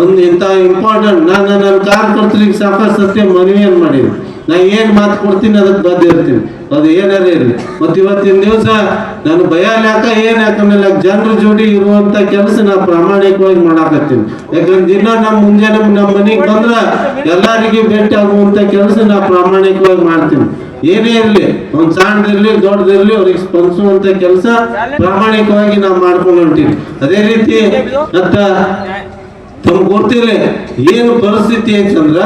ಒಂದು ಇಂಥ ಇಂಪಾರ್ಟೆಂಟ್ ನಾನು ನನ್ನ ಕಾರ್ಯಕರ್ತರಿಗೆ ಸಾಕಷ್ಟು ಸತ್ಯ ಮನವಿಯನ್ನು ಮಾಡಿದ್ದೀನಿ ನಾ ಏನು ಮಾತು ಕೊಡ್ತೀನಿ ಅದಕ್ಕೆ ಬದ್ಧ ಇರ್ತೀನಿ. ಅದು ಏನಾರೇ ಇರಲಿ. ಮತ್ತೆ ಇವತ್ತಿನ ದಿವಸ ನಾನು ಭಯ ಲೆಕ್ಕ ಏನ್ ಯಾಕಂದ್ರೆ ಜನರ ಜೋಡಿ ಇರುವಂತ ಕೆಲಸ ನಾ ಪ್ರಾಮಾಣಿಕವಾಗಿ ಮಾಡಾಕತ್ತೀನಿ. ಯಾಕಂದ್ರೆ ದಿನ ನಮ್ಮ ಮುಂಜಾನೆ ನಮ್ಮ ಮನೆಗೆ ಬಂದ್ರ ಎಲ್ಲರಿಗೆ ಭೇಟಿ ಆಗುವಂತ ಕೆಲಸ ನಾ ಪ್ರಾಮಾಣಿಕವಾಗಿ ಮಾಡ್ತೀನಿ. ಏನೇ ಇರಲಿ, ಒಂದು ಸಣ್ಣದಿರ್ಲಿ ದೊಡ್ಡದಿರ್ಲಿ ಅವ್ರಿಗೆ ಸ್ಪಂದಿಸುವಂತ ಕೆಲಸ ಪ್ರಾಮಾಣಿಕವಾಗಿ ನಾವು ಮಾಡ್ಕೊಂಡು ಹೊಂಟೀವಿ ಅದೇ ರೀತಿ ಮತ್ತ ತಮ್ಗೆ ಗೊತ್ತಿಲ್ಲ ಏನು ಪರಿಸ್ಥಿತಿ ಅಂತಂದ್ರ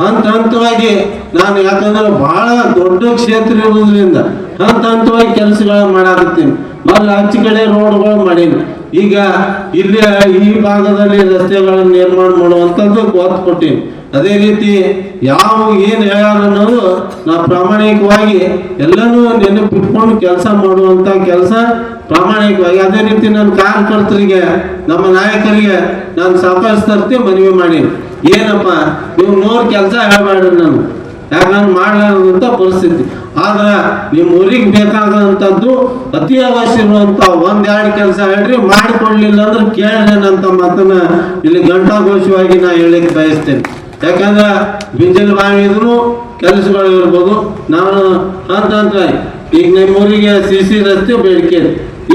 ಹಂತ ಹಂತವಾಗಿ ನಾನು ಯಾಕಂದ್ರೆ ಬಹಳ ದೊಡ್ಡ ಕ್ಷೇತ್ರ ಇರೋದ್ರಿಂದ ಹಂತ ಹಂತವಾಗಿ ಕೆಲಸಗಳನ್ನ ಮಾಡಾಕತ್ತೀನಿ. ಮೊದಲು ಆಚೆ ಕಡೆ ರೋಡ್ಗಳು ಮಾಡೀನಿ. ಈಗ ಇಲ್ಲಿ ಈ ಭಾಗದಲ್ಲಿ ರಸ್ತೆಗಳನ್ನು ನಿರ್ಮಾಣ ಮಾಡುವಂಥದ್ದು ಒತ್ತು ಕೊಟ್ಟೀನಿ. ಅದೇ ರೀತಿ ಯಾವ ಏನು ಹೇಳ್ಯಾರ ಅನ್ನೋದು ನಾ ಪ್ರಾಮಾಣಿಕವಾಗಿ ಎಲ್ಲನೂ ನೆನಪಿಟ್ಕೊಂಡು ಕೆಲಸ ಮಾಡುವಂತ ಕೆಲಸ ಪ್ರಾಮಾಣಿಕವಾಗಿ. ಅದೇ ರೀತಿ ನನ್ನ ಕಾರ್ಯಕರ್ತರಿಗೆ, ನಮ್ಮ ನಾಯಕರಿಗೆ ನಾನು ಸಾಕಷ್ಟು ಮನವಿ ಮಾಡೀನಿ. ಏನಪ್ಪ ನೀವು ನೂರು ಕೆಲಸ ಹೇಳ್ಬೇಡ್ರಿ ನಾನು. ಯಾಕಂದ್ರೆ ಮಾಡಲಾರದಂತ ಪರಿಸ್ಥಿತಿ. ಆದ್ರೆ ನಿಮ್ಮ ಊರಿಗೆ ಬೇಕಾದಂಥದ್ದು ಅತಿ ಅವಶ್ಯ ಇರುವಂತ ಒಂದೆರಡು ಕೆಲಸ ಹೇಳ್ರಿ, ಮಾಡಿಕೊಡ್ಲಿಲ್ಲ ಅಂದ್ರೆ ಕೇಳ್ರೇನಂತ ಮಾತನ್ನ ಇಲ್ಲಿ ಘಂಟಾಘೋಷವಾಗಿ ನಾ ಹೇಳಿಕ್ ಬಯಸ್ತೇನೆ. ಯಾಕಂದ್ರೆ ಬಿಂಜಲ್ ಬಾವಿದ್ರು ಕೆಲಸಗಳು ಇರ್ಬೋದು. ನಾನು ಅಂತ ಈಗ ನಿಮ್ಮ ಊರಿಗೆ ಸಿ ಸಿ ರಸ್ತೆ ಬೇಡಿಕೆ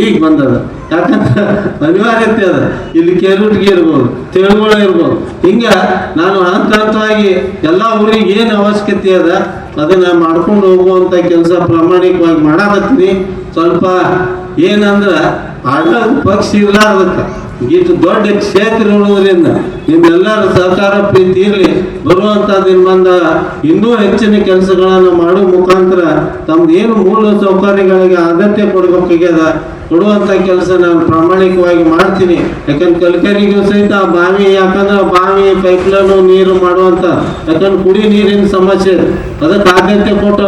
ಈಗ ಬಂದದ. ಯಾಕಂದ್ರೆ ಅನಿವಾರ್ಯತೆ ಅದ ಇಲ್ಲಿ ಕೆರುಟ್ಗೆ ಇರ್ಬೋದು ತೆಳುಗಳು ಇರ್ಬೋದು. ಹಿಂಗ ನಾನು ಹಂತ ಹಂತವಾಗಿ ಎಲ್ಲ ಊರಿಗೆ ಏನು ಅವಶ್ಯಕತೆ ಅದ, ಅದನ್ನ ಮಾಡ್ಕೊಂಡು ಹೋಗುವಂತ ಕೆಲಸ ಪ್ರಾಮಾಣಿಕವಾಗಿ ಮಾಡಾಕತ್ತೀನಿ. ಸ್ವಲ್ಪ ಏನಂದ್ರ ಆಡಳಿತ ಪಕ್ಷ ಇರ್ಲಾರ್ದಕ್ಕ. ಇಷ್ಟು ದೊಡ್ಡ ಕ್ಷೇತ್ರ ಇರುವುದರಿಂದ ನಿಮ್ಮೆಲ್ಲರ ಸಹಕಾರ ಪ್ರೀತಿ ಇರಲಿ. ಬರುವಂತ ಬಂದ ಇನ್ನೂ ಹೆಚ್ಚಿನ ಕೆಲಸಗಳನ್ನು ಮಾಡುವ ಮುಖಾಂತರ ತಮ್ದು ಏನು ಮೂಲ ಸೌಕರ್ಯಗಳಿಗೆ ಆದ್ಯತೆ ಕೊಡಬೇಕಾಗ್ಯದ, ಕೊಡುವಂತ ಕೆಲಸ ನಾನು ಪ್ರಾಮಾಣಿಕವಾಗಿ ಮಾಡ್ತೀನಿ. ಯಾಕಂದ್ರೆ ಕಲ್ಕರಿಗೂ ಸಹಿತ ಬಾವಿ, ಯಾಕಂದ್ರೆ ಬಾವಿ ಪೈಪ್ಲೈನು ನೀರು ಮಾಡುವಂತ, ಯಾಕಂದ್ರೆ ಕುಡಿ ನೀರಿನ ಸಮಸ್ಯೆ. ಅದಕ್ಕೆ ಆದ್ಯತೆ ಕೊಟ್ಟು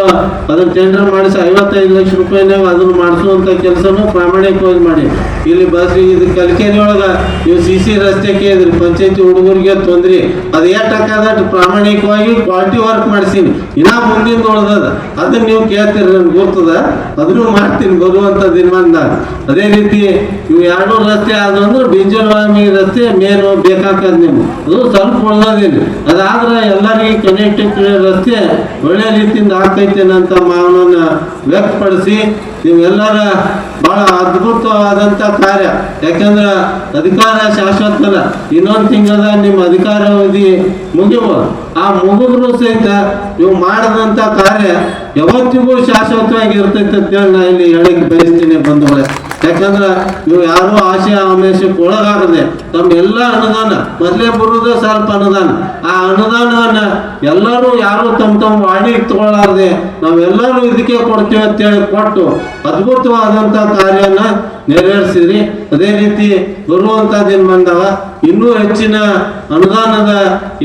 ಅದನ್ನ ಟೆಂಡರ್ ಮಾಡಿಸಿ ಐವತ್ತೈದು ಲಕ್ಷ ರೂಪಾಯಿನಾಗ ಅದನ್ನ ಮಾಡಿಸುವಂತ ಕೆಲಸನೂ ಪ್ರಾಮಾಣಿಕವಾಗಿ ಮಾಡಿ. ಇಲ್ಲಿ ಬಸ್, ಇದು ಕಲ್ಕೇರಿ ಒಳಗೆ ನೀವು ಸಿ ಸಿ ರಸ್ತೆ ಕೇಳಿದ್ರಿ ಪಂಚಾಯತಿ ಹುಡುಗರಿಗೆ ತೊಂದ್ರಿ. ಅದು ಎಷ್ಟು ಹಾಕದಷ್ಟು ಪ್ರಾಮಾಣಿಕವಾಗಿ ಕ್ವಾಲಿಟಿ ವರ್ಕ್ ಮಾಡಿಸೀನಿ. ಇನ್ನೂ ಮುಂದಿನ ಉಳ್ದದ. ಅದನ್ನ ನೀವು ಕೇಳ್ತೀರಿ ನನ್ಗೆ ಗೊತ್ತದ. ಅದನ್ನು ಮಾಡ್ತೀನಿ, ಬರುವಂತ ದಿನವಂದ ಅದೇ ರೀತಿ ಇವು ಎರಡು ರಸ್ತೆ ಆದ್ರೂ ಅಂದ್ರೆ ಬಿಂಜಲ್ವಾಮಿ ರಸ್ತೆ ಮೇನು ಬೇಕಾಗ್ತದೆ ನಿಮ್ಗೆ. ಅದು ಸ್ವಲ್ಪ ಉಳ್ದದಿಲ್ಲ. ಅದಾದ್ರೆ ಎಲ್ಲರಿಗೆ ಕನೆಕ್ಟೆಡ್ ರಸ್ತೆ ಒಳ್ಳೆ ರೀತಿಯಿಂದ ಆಗ್ತೈತೆ ಅಂತ ಮಾವನನ್ನ ವ್ಯಕ್ತಪಡಿಸಿ ನೀವೆಲ್ಲರ ಬಹಳ ಅದ್ಭುತವಾದಂತ ಕಾರ್ಯ. ಯಾಕಂದ್ರ ಅಧಿಕಾರ ಶಾಶ್ವತ ಇನ್ನೊಂದು ತಿಂಗಳ ನಿಮ್ಮ ಅಧಿಕಾರ ಅವಧಿ ಮುಗಿಯುವ ಆ ಮುಗಿದ್ರು ಸಹಿತ ನೀವು ಮಾಡದಂತ ಕಾರ್ಯ ಯಾವತ್ತಿಗೂ ಶಾಶ್ವತವಾಗಿ ಇರ್ತೈತೆ ಅಂತೇಳಿ ನಾ ಇಲ್ಲಿ ಹೇಳಿಕ್ಕೆ ಬಯಸ್ತೀನಿ ಬಂಧುಗಳೇ. ಯಾಕಂದ್ರ ನೀವು ಯಾರು ಆಶೆ ಆಮೇಶಕ್ಕೆ ಒಳಗಾಗದೆ ತಮ್ಮ ಎಲ್ಲ ಅನುದಾನ, ಮೊದಲೇ ಬರುವುದೇ ಸ್ವಲ್ಪ ಅನುದಾನ. ಆ ಅನುದಾನವನ್ನ ಎಲ್ಲರೂ ಯಾರು ತಮ್ಮ ತಮ್ಮ ವಾಡಿಗೆ ತಗೊಳ್ಳಾರ್ದೆ ನಾವೆಲ್ಲರೂ ಇದಕ್ಕೆ ಕೊಡ್ತೀವಿ ಅಂತೇಳಿ ಕೊಟ್ಟು ಅದ್ಭುತವಾದಂಥ ಕಾರ್ಯನ ನೆರವೇರಿಸಿದ್ರಿ. ಅದೇ ರೀತಿ ಬರುವಂತ ದಿನ ಬಂದವ ಇನ್ನೂ ಹೆಚ್ಚಿನ ಅನುದಾನದ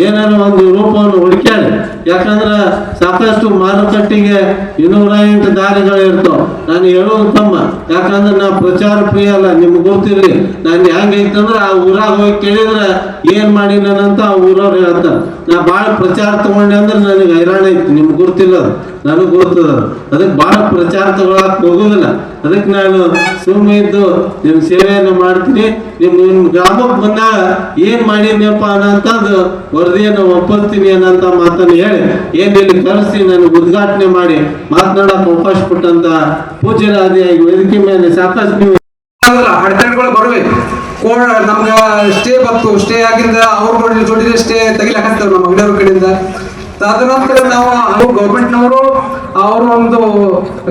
ಏನಾರ ಒಂದು ರೂಪವನ್ನು ಹುಡುಕ್ಯಾಡಿ ಯಾಕಂದ್ರೆ ಸಾಕಷ್ಟು ಮಾರುಕಟ್ಟೆಗೆ ಇನ್ನೂರ ಎಂಟು ದಾರಿಗಳು ಇರ್ತಾವ. ನಾನು ಹೇಳೋದು ತಮ್ಮ. ಯಾಕಂದ್ರೆ ನಾ ಪ್ರಚಾರ ಪ್ರಿಯ ಅಲ್ಲ, ನಿಮ್ಗೆ ಗೊತ್ತಿರಲಿ. ನಾನು ಹೆಂಗೈತಂದ್ರೆ ಆ ಊರಾಗ ಹೋಗಿ ಕೇಳಿದ್ರೆ ಏನು ಮಾಡಿ ನಾನಂತ ಆ ಊರವ್ರು ಹೇಳ್ತಾರೆ. ನಾ ಭಾಳ ಪ್ರಚಾರ ತಗೊಂಡೆ ಅಂದ್ರೆ ನನಗೆ ಹೈರಾಣ ಐತಿ ನಿಮ್ಗೆ ಗೊತ್ತಿಲ್ಲ ನನಗೆ ಗೊತ್ತದ. ಅದಕ್ಕೆ ಬಹಳ ಪ್ರಚಾರ ತಗೊಳಕ್ ಹೋಗುದಿಲ್ಲ. ಅದಕ್ಕೆ ನಾನು ಸುಮ್ಮನೆ ಇದ್ದು ನಿಮ್ ಸೇವೆಯನ್ನು ಮಾಡ್ತೀನಿ. ನಿಮ್ ನಿಮ್ ಗ್ರಾಮಕ್ಕೆ ಬಂದಾಗ ಏನ್ ಮಾಡಿದ್ನಪ್ಪ ಅನ್ನೋಂಥದ್ದು ವರದಿಯನ್ನು ಒಪ್ಪಿಸ್ತೀನಿ ಅನ್ನಂತ ಮಾತನ್ನು ಹೇಳಿ, ಏನ್ ಇಲ್ಲಿ ಕರೆಸಿ ನನಗೆ ಉದ್ಘಾಟನೆ ಮಾಡಿ ಮಾತನಾಡಕ್ ಅವಕಾಶ ಕೊಟ್ಟಂತ ಪೂಜ್ಯರಾದಿಯಾಗಿ ವೇದಿಕೆ ಮೇಲೆ ಸಾಕಷ್ಟು ನೀವು ಆಗಲ್ಲ ಬರ್ಬೇಕು. ಕೋಣ ನಮ್ಗ ಸ್ಟೇ ಬಂತು. ಸ್ಟೇ ಆಗಿಂದ ಅವ್ರ ಜೊತೆ ಸ್ಟೇ ತೆಗಿಲಾಕತ್ತೇವೆ ನಮ್ಮ ಅಂಗಡಿಯವ್ರ ಕಡೆಯಿಂದ. ತದನಂತರ ನಾವು ಅವ್ರು ಗೌರ್ಮೆಂಟ್ನವರು ಅವರು ಒಂದು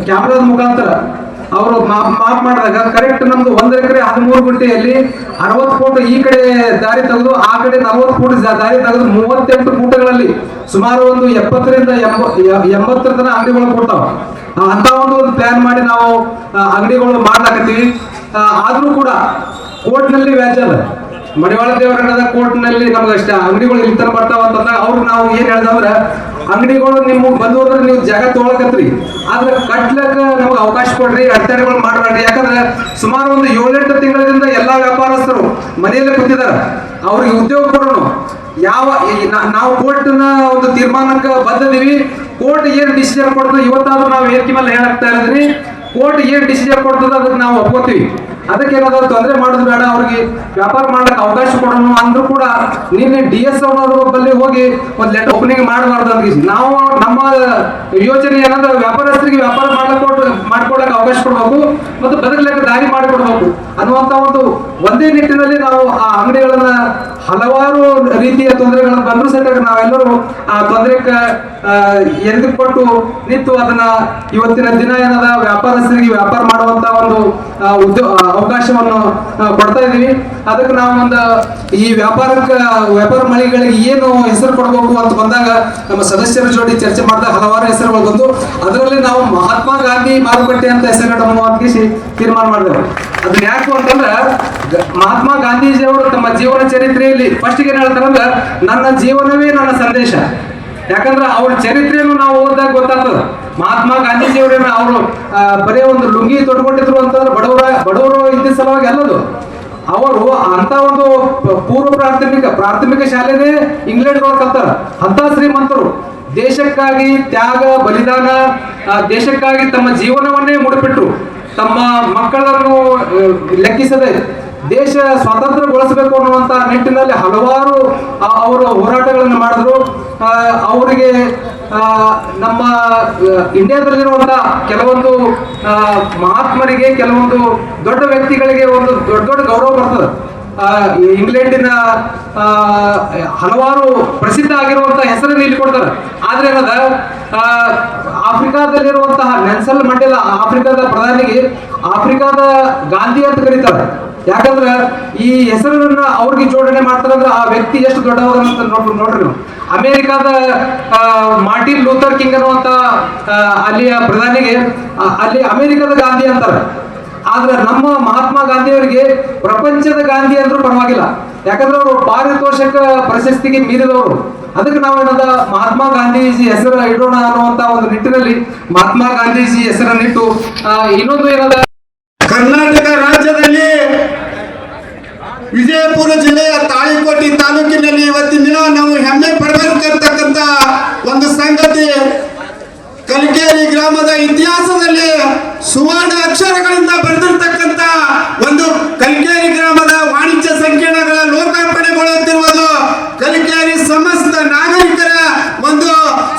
ಕ್ಯಾಮ್ರಾದ ಮುಖಾಂತರ ಅವರು ಮಾಪ್ ಮಾಡಿದಾಗ ಕರೆಕ್ಟ್ ನಮ್ದು ಒಂದು ಎಕರೆ ಹದಿಮೂರು ಗುಂಟೆಯಲ್ಲಿ ಅರವತ್ತು ಫೂಟ್ ಈ ಕಡೆ ದಾರಿ ತೆಗೆದು, ಆ ಕಡೆ ನಲವತ್ತು ಫೂಟ್ ದಾರಿ ತೆಗೆದು ಮೂವತ್ತೆಂಟು ಫೂಟ್ಗಳಲ್ಲಿ ಸುಮಾರು ಒಂದು ಎಪ್ಪತ್ತರಿಂದ ಎಂಬತ್ತರ ತನ ಅಂಗಡಿಗಳು ಕೊಡ್ತಾವ. ಅಂತ ಒಂದು ಒಂದು ಪ್ಲಾನ್ ಮಾಡಿ ನಾವು ಅಂಗಡಿಗಳು ಮಾಡ್ಲಾಕತ್ತೀವಿ. ಆದ್ರೂ ಕೂಡ ಕೋರ್ಟ್ನಲ್ಲಿ ವ್ಯಾಜ್ಯ ಅದ. ಮಡಿವಾಳ ದೇವರಣದ ಕೋರ್ಟ್ನಲ್ಲಿ ನಮ್ಗೆ ಅಷ್ಟ ಅಂಗಡಿಗಳು ಇಲ್ಲಿ ತರ ಬರ್ತಾವ ಅಂತಂದಾಗ ಅವ್ರು ನಾವು ಏನ್ ಹೇಳ್ದಂದ್ರ ಅಂಗಡಿಗಳು ನಿಮ್ಗೆ ಬಂದು ಅಂದ್ರೆ ನೀವು ಜಾಗ ತೊಗೊಳಕತ್ರಿ. ಆದ್ರೆ ಕಟ್ಲಕ್ಕ ನಮ್ಗೆ ಅವಕಾಶ ಕೊಡ್ರಿ, ಅಡೆತಡೆಗಳು ಮಾಡಬೇಡ್ರಿ. ಯಾಕಂದ್ರೆ ಸುಮಾರು ಒಂದು ಏಳೆಂಟು ತಿಂಗಳಿಂದ ಎಲ್ಲಾ ವ್ಯಾಪಾರಸ್ಥರು ಮನೆಯಲ್ಲೇ ಕೂತಿದಾರ. ಅವ್ರಿಗೆ ಉದ್ಯೋಗ ಕೊಡೋಣ ಯಾವ ನಾವು ಕೋರ್ಟ್ನ ಒಂದು ತೀರ್ಮಾನಕ್ಕೆ ಬಂದಿದೀವಿ. ಕೋರ್ಟ್ ಏನ್ ಡಿಸಿಷನ್ ಕೊಡ್ತದೆ ಇವತ್ತಾದ್ರೂ ನಾವು ವೇದಿಕೆ ಮೇಲೆ ಹೇಳಾಗ್ತಾ ಇರೋದ್ರಿ ಕೋರ್ಟ್ ಏನ್ ಡಿಸಿಷನ್ ಕೊಡ್ತದೆ ಅದಕ್ಕೆ ನಾವು ಒಪ್ಕೋತೀವಿ. ಅದಕ್ಕೆ ಏನಾದ್ರು ತೊಂದರೆ ಮಾಡೋದು ಬೇಡ ಅವ್ರಿಗೆ ವ್ಯಾಪಾರ ಮಾಡಕ್ ಅವಕಾಶ ಕೊಡೋಣ ಅಂದ್ರೂ ಕೂಡ ನಿನ್ನೆ ಡಿ ಎಸ್ ಬಲ್ಲಿ ಹೋಗಿ ಒಂದು ಲೆಟರ್ ಓಪನಿಂಗ್ ಮಾಡಬಾರ್ದು ಅಂದ್ರೆ ನಾವು ನಮ್ಮ ಯೋಜನೆ ಏನಂದ್ರೆ ವ್ಯಾಪಾರಸ್ಥರಿಗೆ ವ್ಯಾಪಾರ ಕೊಟ್ಟು ಮಾಡ್ಕೊಳಕ್ ಅವಕಾಶ ಕೊಡಬೇಕು ಮತ್ತು ಬದುಕಲಿಕ್ಕೆ ದಾರಿ ಮಾಡಿಕೊಡ್ಬೇಕು ಅನ್ನುವಂತ ಒಂದು ಒಂದೇ ನಿಟ್ಟಿನಲ್ಲಿ ನಾವು ಆ ಅಂಗಡಿಗಳನ್ನ ಹಲವಾರು ರೀತಿಯ ತೊಂದರೆಗಳನ್ನ ಬಂದರೂ ಸಹಿತ ನಾವೆಲ್ಲರೂ ಆ ತೊಂದರೆಗೆ ಎದುರುಕೊಟ್ಟು ನಿಂತು ಅದನ್ನ ಇವತ್ತಿನ ದಿನ ಏನದ ವ್ಯಾಪಾರಸ್ಥರಿಗೆ ವ್ಯಾಪಾರ ಮಾಡುವಂತ ಒಂದು ಆ, ಉದ್ಯೋ ಆ, ಅವಕಾಶವನ್ನು ಕೊಡ್ತಾ ಇದೀವಿ ಅದಕ್ಕೆ ನಾವು ಒಂದು, ಈ ವ್ಯಾಪಾರಕ್ಕೆ, ವ್ಯಾಪಾರ ಮಳಿಗೆಗಳಿಗೆ ಏನು ಹೆಸರು ಕೊಡಬೇಕು ಅಂತ ಬಂದಾಗ ನಮ್ಮ ಸದಸ್ಯರ ಜೋಡಿ ಚರ್ಚೆ ಮಾಡಿದಾಗ ಹಲವಾರು ಹೆಸರುಗಳು ಬಂದು ಅದರಲ್ಲಿ ನಾವು ಮಹಾತ್ಮ ಗಾಂಧಿ ಮಾರುಕಟ್ಟೆ ಅಂತ ಹೆಸರು ಅಂತ ತೀರ್ಮಾನ ಮಾಡಿದೆವು. ಅದನ್ನ ಯಾಕೆ ಅಂತಂದ್ರೆ ಮಹಾತ್ಮ ಗಾಂಧೀಜಿಯವರು ತಮ್ಮ ಜೀವನ ಚರಿತ್ರೆಯಲ್ಲಿ ಫಸ್ಟ್ ಏನ್ ಹೇಳ್ತಾರಂದ್ರೆ, ನನ್ನ ಜೀವನವೇ ನನ್ನ ಸಂದೇಶ. ಯಾಕಂದ್ರೆ ಅವ್ರ ಚರಿತ್ರೆಯನ್ನು ನಾವು ಓದಿದಾಗ ಗೊತ್ತಾಗ್ತದೆ. ಮಹಾತ್ಮ ಗಾಂಧೀಜಿ ಅವರೇನು ಅವರು ಬರೀ ಒಂದು ಲುಂಗಿ ತೊಡ್ಕೊಂಡಿದ್ರು ಅಂತಂದ್ರೆ ಬಡವರ, ಬಡವರು ಇದ್ದ ಸಲುವಾಗಿ ಅಲ್ಲದು. ಅವರು ಅಂತ ಒಂದು ಪೂರ್ವ ಪ್ರಾಥಮಿಕ ಪ್ರಾಥಮಿಕ ಶಾಲೆನೇ ಇಂಗ್ಲೆಂಡ್ ಕಲ್ತಾರ. ಅಂತ ಶ್ರೀಮಂತರು. ದೇಶಕ್ಕಾಗಿ ತ್ಯಾಗ, ಬಲಿದಾನ ದೇಶಕ್ಕಾಗಿ ತಮ್ಮ ಜೀವನವನ್ನೇ ಮುಡಿಪಿಟ್ರು. ತಮ್ಮ ಮಕ್ಕಳನ್ನು ಲೆಕ್ಕಿಸದೆ ದೇಶ ಸ್ವಾತಂತ್ರ್ಯಗೊಳಿಸಬೇಕು ಅನ್ನುವಂತ ನಿಟ್ಟಿನಲ್ಲಿ ಹಲವಾರು ಅವರು ಹೋರಾಟಗಳನ್ನು ಮಾಡಿದ್ರು. ಅವರಿಗೆ ನಮ್ಮ ಇಂಡಿಯಾದಲ್ಲಿರುವಂತಹ ಇಂಡಿಯಾದಲ್ಲಿರುವಂತ ಕೆಲವೊಂದು ಮಹಾತ್ಮರಿಗೆ, ಕೆಲವೊಂದು ದೊಡ್ಡ ವ್ಯಕ್ತಿಗಳಿಗೆ ಒಂದು ದೊಡ್ಡ ದೊಡ್ಡ ಗೌರವ ಬರ್ತದೆ. ಇಂಗ್ಲೆಂಡಿನ ಹಲವಾರು ಪ್ರಸಿದ್ಧ ಆಗಿರುವಂತಹ ಹೆಸರನ್ನು ಇಲ್ಲಿ ಕೊಡ್ತಾರೆ. ಆದ್ರೆ ಏನದ ಆಫ್ರಿಕಾದಲ್ಲಿರುವಂತಹ ನೆನ್ಸಲ್ ಮಂಡೇಲಾ, ಆಫ್ರಿಕಾದ ಪ್ರಧಾನಿಗೆ ಆಫ್ರಿಕಾದ ಗಾಂಧಿ ಅಂತ ಕರೀತಾರೆ. ಯಾಕಂದ್ರೆ ಈ ಹೆಸರನ್ನ ಅವ್ರಿಗೆ ಜೋಡಣೆ ಮಾಡ್ತಾರೆ ಅಂದ್ರೆ ಆ ವ್ಯಕ್ತಿ ಎಷ್ಟು ದೊಡ್ಡವರ ಅಂತ ನೋಡ್ ನೋಡ್ರಿ ನೀವು. ಅಮೇರಿಕಾದ ಮಾರ್ಟಿನ್ ಲೂಥರ್ ಕಿಂಗ್ ಅನ್ನುವಂತ ಅಲ್ಲಿಯ ಪ್ರಧಾನಿಗೆ ಅಲ್ಲಿ ಅಮೇರಿಕಾದ ಗಾಂಧಿ ಅಂತಾರೆ. ಆದ್ರೆ ನಮ್ಮ ಮಹಾತ್ಮ ಗಾಂಧಿಯವರಿಗೆ ಪ್ರಪಂಚದ ಗಾಂಧಿ ಅಂದ್ರೂ ಪರವಾಗಿಲ್ಲ. ಯಾಕಂದ್ರೆ ಅವರು ಪಾರಿತೋಷಕ ಪ್ರಶಸ್ತಿಗೆ ಮೀರಿದವರು. ಅದಕ್ಕೆ ನಾವೇನದ ಮಹಾತ್ಮ ಗಾಂಧೀಜಿ ಹೆಸರು ಇಡೋಣ ಅನ್ನುವಂತ ಒಂದು ನಿಟ್ಟಿನಲ್ಲಿ ಮಹಾತ್ಮ ಗಾಂಧೀಜಿ ಹೆಸರನ್ನಿಟ್ಟು ಇನ್ನೊಂದು ಏನದ ಕರ್ನಾಟಕ ರಾಜ್ಯದಲ್ಲಿ ವಿಜಯಪುರ ಜಿಲ್ಲೆಯ ತಾಳಿಕೋಟೆ ತಾಲೂಕಿನಲ್ಲಿ ಇವತ್ತಿನ ದಿನ ನಾವು ಹೆಮ್ಮೆ ಪಡಬೇಕಿರ್ತಕ್ಕಂಥ ಒಂದು ಸಂಗತಿ ಕಲ್ಕೇರಿ ಗ್ರಾಮದ ಇತಿಹಾಸದಲ್ಲಿ ಸುವರ್ಣ ಅಕ್ಷರಗಳಿಂದ ಬರೆದಿರ್ತಕ್ಕಂಥ ಒಂದು ಕಲ್ಕೇರಿ ಗ್ರಾಮದ ವಾಣಿಜ್ಯ ಸಂಕೀರ್ಣಗಳ ಲೋಕಾರ್ಪಣೆಗೊಳ್ಳುತ್ತಿರುವುದು ಕಲಿಕೇರಿ ಸಮಸ್ತ ನಾಗರಿಕರ ಒಂದು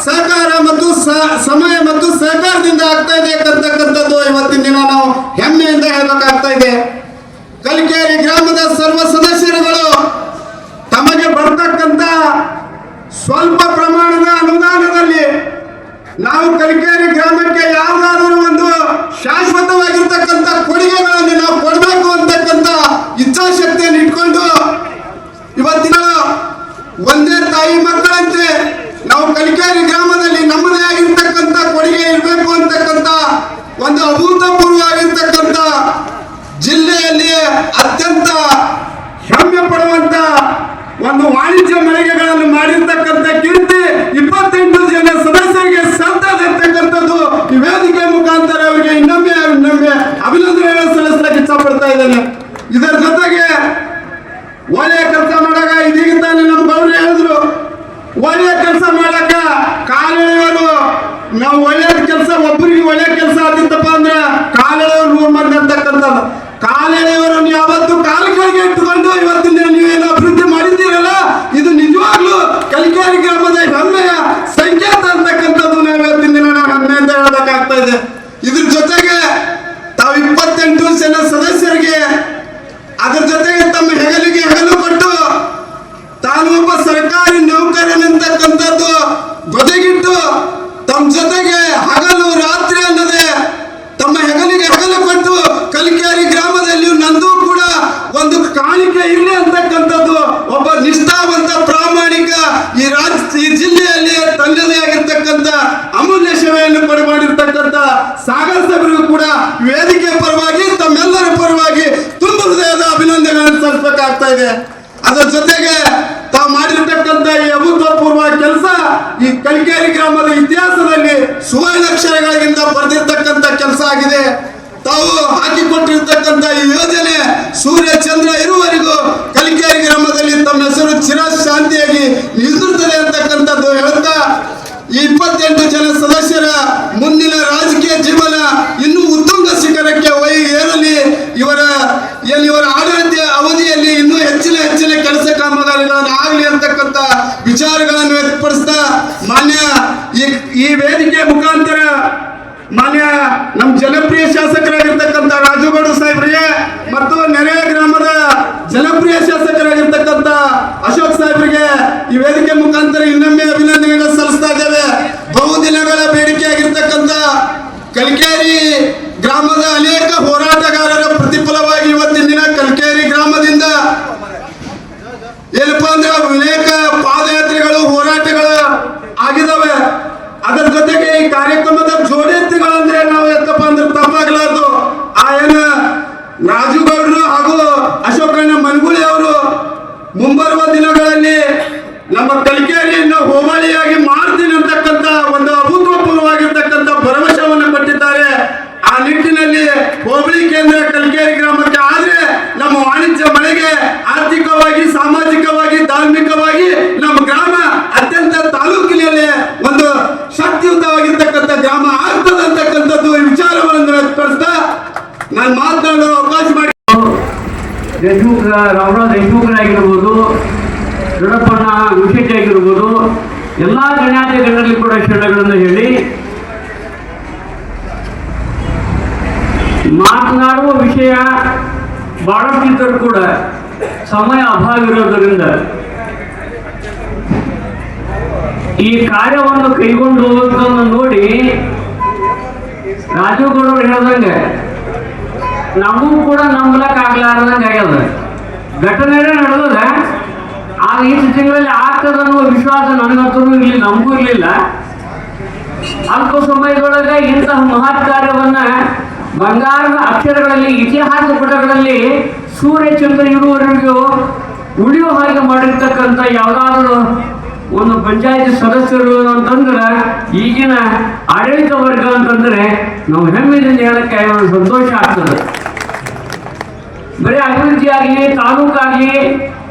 ಸಹಕಾರ ಮತ್ತು ಸಮಯ ಮತ್ತು ಸಹಕಾರದಿಂದ ಆಗ್ತಾ ಇದೆ ಅಂತಕ್ಕಂಥದ್ದು ಇವತ್ತಿನ ದಿನ ನಾವು ಹೆಮ್ಮೆಯಿಂದ ಹೇಳಬೇಕಾಗ್ತಾ ಇದೆ. ಕಲಿಕೇರಿ ಗ್ರಾಮದ ಸರ್ವ ಸದಸ್ಯರುಗಳು ತಮಗೆ ಬರ್ತಕ್ಕಂಥ ಸ್ವಲ್ಪ ನಾವು ಕಲಿಕೇರಿ ಗ್ರಾಮಕ್ಕೆ ಯಾವುದಾದರೂ ಒಂದು ಶಾಶ್ವತವಾಗಿರ್ತಕ್ಕಂಥ ಕೊಡುಗೆಗಳನ್ನು ನಾವು ಕೊಡಬೇಕು ಅಂತಕ್ಕಂಥ ಇಚ್ಛಾಶಕ್ತಿಯನ್ನು ಇಟ್ಕೊಂಡು ಇವತ್ತಿನ ಒಂದೇ ತಾಯಿ ಮಕ್ಕಳಂತೆ ನಾವು ಕಲಿಕೇರಿ ಗ್ರಾಮದಲ್ಲಿ ನಮ್ಮದೇ ಆಗಿರ್ತಕ್ಕಂಥ ಕೊಡುಗೆ ಇರಬೇಕು ಅಂತಕ್ಕಂಥ ಒಂದು ಅಭೂತಪೂರ್ವ ಆಗಿರ್ತಕ್ಕಂಥ ಜಿಲ್ಲೆಯಲ್ಲಿ ಅತ್ಯಂತ ಹೆಮ್ಮೆ ಪಡುವಂತ ಒಂದು ವಾಣಿಜ್ಯ ಮಳಿಗೆಗಳನ್ನು ಮಾಡಿರ್ತಕ್ಕಂಥ ಕೀರ್ತಿ ಇಪ್ಪತ್ತೆಂಟು ಜನ ಸದಸ್ಯರಿಗೆ ಸಲ್ತದಿರ್ತಕ್ಕಂಥದ್ದು ಈ ವೇದಿಕೆ ಮುಖಾಂತರ ಅವರಿಗೆ ಇನ್ನೊಮ್ಮೆ ಇನ್ನೊಮ್ಮೆ ಅಭಿನಂದನೆ ಸಲ್ಲಿಸಲಿಕ್ಕೆ ಮಾಡ್ತಾ ಇದ್ದಾನೆ. ಇದರ ಜೊತೆಗೆ ಒಳ್ಳೆಯ ಕೆಲಸ ಮಾಡಾಗ ಇದೀಗ ನಮ್ಮ ಗೌರಿ ಹೇಳಿದ್ರು ಒಳ್ಳೆಯ ಕೆಲಸ ಮಾಡಾಕ ಕಾಲೆಳೆಯವರು, ನಾವು ಒಳ್ಳೆಯ ಕೆಲಸ, ಒಬ್ಬರಿಗೆ ಒಳ್ಳೆಯ ಕೆಲಸ ಆದಿತ್ತಪ್ಪ ಅಂದ್ರೆ ಕಾಲೆಳೆಯವರು ನೂರು ಮಂದಿ ಕಾಲೆಳೆಯವರನ್ನು ಯಾವತ್ತು ಕಾಲ ಕೆಳಗೆ ಇಟ್ಟುಕೊಂಡು ಇವತ್ತಿನ ನೀವೇನು ಅಭಿವೃದ್ಧಿ ಮಾಡಿದ್ದೀರಲ್ಲ? ಇದು ನಿಜವಾಗ್ಲೂ ಕಲಿಕಾರಿ ಗ್ರಾಮದ ಹೆಮ್ಮೆಯ ಗ್ರಾಮ ಆಗ್ತದೆ ಅಂತಕ್ಕಂಥದ್ದು ಈ ವಿಚಾರವನ್ನು ವ್ಯಕ್ತಪಡಿಸ್ತಾ ನಾನು ಮಾತನಾಡಲು ಅವಕಾಶ ಮಾಡಿ. ದೇಶಮುಖ ರಾಮರಾವ್ ದೇಶಮುಖರಾಗಿರ್ಬೋದು ದೊಡ್ಡಪ್ಪನ ವಿಶೇಷ ಆಗಿರ್ಬೋದು, ಎಲ್ಲ ಗಣ್ಯಾತಿ ಗಣ್ಯರಲ್ಲಿ ಕೂಡ ಶರಣಗಳನ್ನು ಹೇಳಿ. ಮಾತನಾಡುವ ವಿಷಯ ಬಹಳಷ್ಟು ಕೂಡ ಸಮಯ ಅಭಾವ ಇರೋದರಿಂದ ಈ ಕಾರ್ಯವನ್ನು ಕೈಗೊಂಡು ಹೋಗುವುದನ್ನು ನೋಡಿ ರಾಜುಗೌಡರು ಹೇಳ್ದಂಗೆ, ನಮಗೂ ಕೂಡ ನಂಬಲಕ್ ಆಗ್ಲಾರ್ದಂಗೆ ಆಗ್ಯದ. ಘಟನೆನೇ ನಡೆದದ, ಆಗ ಇಷ್ಟು ತಿಂಗಳಲ್ಲಿ ಆಗ್ತದ ಅನ್ನುವ ವಿಶ್ವಾಸ ನನಗಂತೂ ಇಲ್ಲಿ ನಮಗೂ ಇರಲಿಲ್ಲ. ಅಲ್ಪ ಸಮಯದೊಳಗೆ ಇಂತಹ ಮಹತ್ ಕಾರ್ಯವನ್ನ ಬಂಗಾರದ ಅಕ್ಷರಗಳಲ್ಲಿ, ಇತಿಹಾಸ ಪುಟಗಳಲ್ಲಿ ಸೂರ್ಯ ಚಂದ್ರ ಇರುವವರೆಗೂ ಉಳಿಯುವ ಹಾಗೆ ಮಾಡಿರ್ತಕ್ಕಂಥ ಯಾವುದಾದ್ರೂ ಒಂದು ಪಂಚಾಯತ್ ಸದಸ್ಯರು ಅಂತಂದ್ರೆ ಈಗಿನ ಆಡಳಿತ ವರ್ಗ ಅಂತಂದ್ರೆ ನಾವು ಹೆಮ್ಮೆಯಿಂದ ಹೇಳಕ್ಕೆ ಒಂದು ಸಂತೋಷ ಆಗ್ತದೆ. ಬರೀ ಅಭಿವೃದ್ಧಿ ಆಗಲಿ ತಾಲೂಕಾಗಲಿ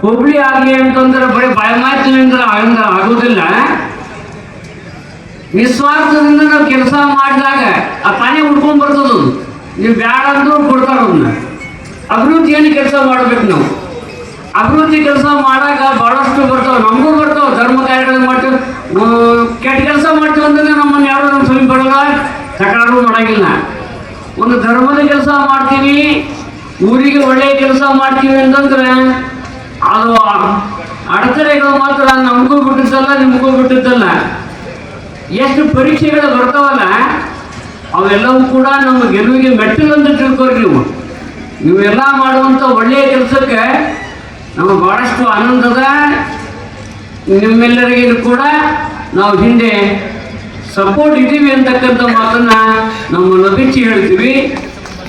ಹುಬ್ಳಿ ಆಗಲಿ ಅಂತಂದ್ರೆ ಬರೀ ಬಯಮಾತಿನಿಂದ ಆಗಿಂದ ಆಗೋದಿಲ್ಲ. ನಿಸ್ವಾರ್ಥದಿಂದ ನಾವು ಕೆಲಸ ಮಾಡಿದಾಗ ಆ ತಾನೇ ಉಡ್ಕೊಂಡ್ ಬರ್ತದ. ನೀವು ಬ್ಯಾಡ ಅಂದ್ರೂ ಕೊಡ್ತಾರ ಅದನ್ನ ಅಭಿವೃದ್ಧಿಯನ್ನು ಕೆಲಸ ಮಾಡ್ಬೇಕು ನಾವು. ಅಭಿವೃದ್ಧಿ ಕೆಲಸ ಮಾಡಾಗ ಬಹಳಷ್ಟು ಬರ್ತಾವ. ನಮಗೂ ಬರ್ತಾವ. ಧರ್ಮ ಕಾರ್ಯಗಳು ಮಾಡ್ತೀವಿ. ಆ, ಕೆಟ್ಟ ಕೆಲಸ ಮಾಡ್ತೀವಿ ಅಂದ್ರೆ ನಮ್ಮನ್ನು ಯಾರು ನಮ್ಮ ಸಮೀಪ ಬರಲ್ಲ. ತಕರಾರು ಮಾಡಂಗಿಲ್ಲ. ಒಂದು ಧರ್ಮದ ಕೆಲಸ ಮಾಡ್ತೀವಿ ಊರಿಗೆ ಒಳ್ಳೆಯ ಕೆಲಸ ಮಾಡ್ತೀವಿ ಅಂತಂದ್ರೆ ಅದು ಅಡೆತಡೆಗಳು ಮಾತ್ರ ನಮಗೂ ಬಿಟ್ಟಿದ್ದಲ್ಲ ನಿಮಗೂ ಬಿಟ್ಟಿದ್ದಲ್ಲ. ಎಷ್ಟು ಪರೀಕ್ಷೆಗಳು ಬರ್ತಾವಲ್ಲ ಅವೆಲ್ಲವೂ ಕೂಡ ನಮ್ಮ ಗೆಲುವಿಗೆ ಮೆಟ್ಟಿಲು ಅಂತ ತಿಳ್ಕೊರಿ ನೀವು. ನೀವೆಲ್ಲ ಮಾಡುವಂಥ ಒಳ್ಳೆಯ ಕೆಲಸಕ್ಕೆ ನಮಗೆ ಬಹಳಷ್ಟು ಆನಂದದ ನಿಮ್ಮೆಲ್ಲರಿಗೂ ಕೂಡ ನಾವು ಹಿಂದೆ ಸಪೋರ್ಟ್ ಇದ್ದೀವಿ ಅಂತಕ್ಕಂಥ ಮಾತನ್ನ ನಮ್ಮ ನಬಿಚ್ಚಿ ಹೇಳ್ತೀವಿ.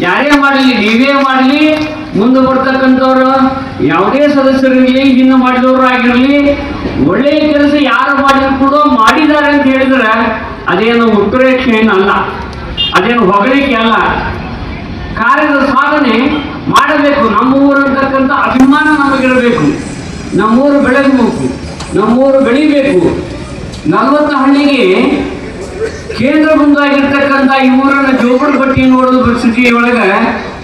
ಯಾರೇ ಮಾಡಲಿ, ನೀವೇ ಮಾಡಲಿ, ಮುಂದೆ ಬರ್ತಕ್ಕಂಥವ್ರು ಯಾವುದೇ ಸದಸ್ಯರಿರಲಿ ಹಿಂದೆ ಮಾಡಿದವರು ಆಗಿರಲಿ ಒಳ್ಳೆಯ ಕೆಲಸ ಯಾರು ಮಾಡಿದ್ರು ಕೂಡ ಮಾಡಿದ್ದಾರೆ ಅಂತ ಹೇಳಿದ್ರೆ ಅದೇನು ಉತ್ಪ್ರೇಕ್ಷೆ ಏನಲ್ಲ ಅದೇನು ಹೊಗಳಿಕೆ ಅಲ್ಲ. ಕಾರ್ಯದ ಸಾಧನೆ ಮಾಡಬೇಕು. ನಮ್ಮ ಊರು ಅಂತಕ್ಕಂಥ ಅಭಿಮಾನ ನಮಗಿರಬೇಕು. ನಮ್ಮೂರು ಬೆಳಗಬೇಕು. ನಮ್ಮೂರು ಬೆಳಿಬೇಕು. ನಲವತ್ತು ಹಳ್ಳಿಗೆ ಕೇಂದ್ರ ಬಂದಾಗಿರ್ತಕ್ಕಂಥ ಈ ಊರನ್ನು ಜೋಬಳ ಪಟ್ಟಿ ನೋಡೋದು ಪರಿಸ್ಥಿತಿ ಒಳಗೆ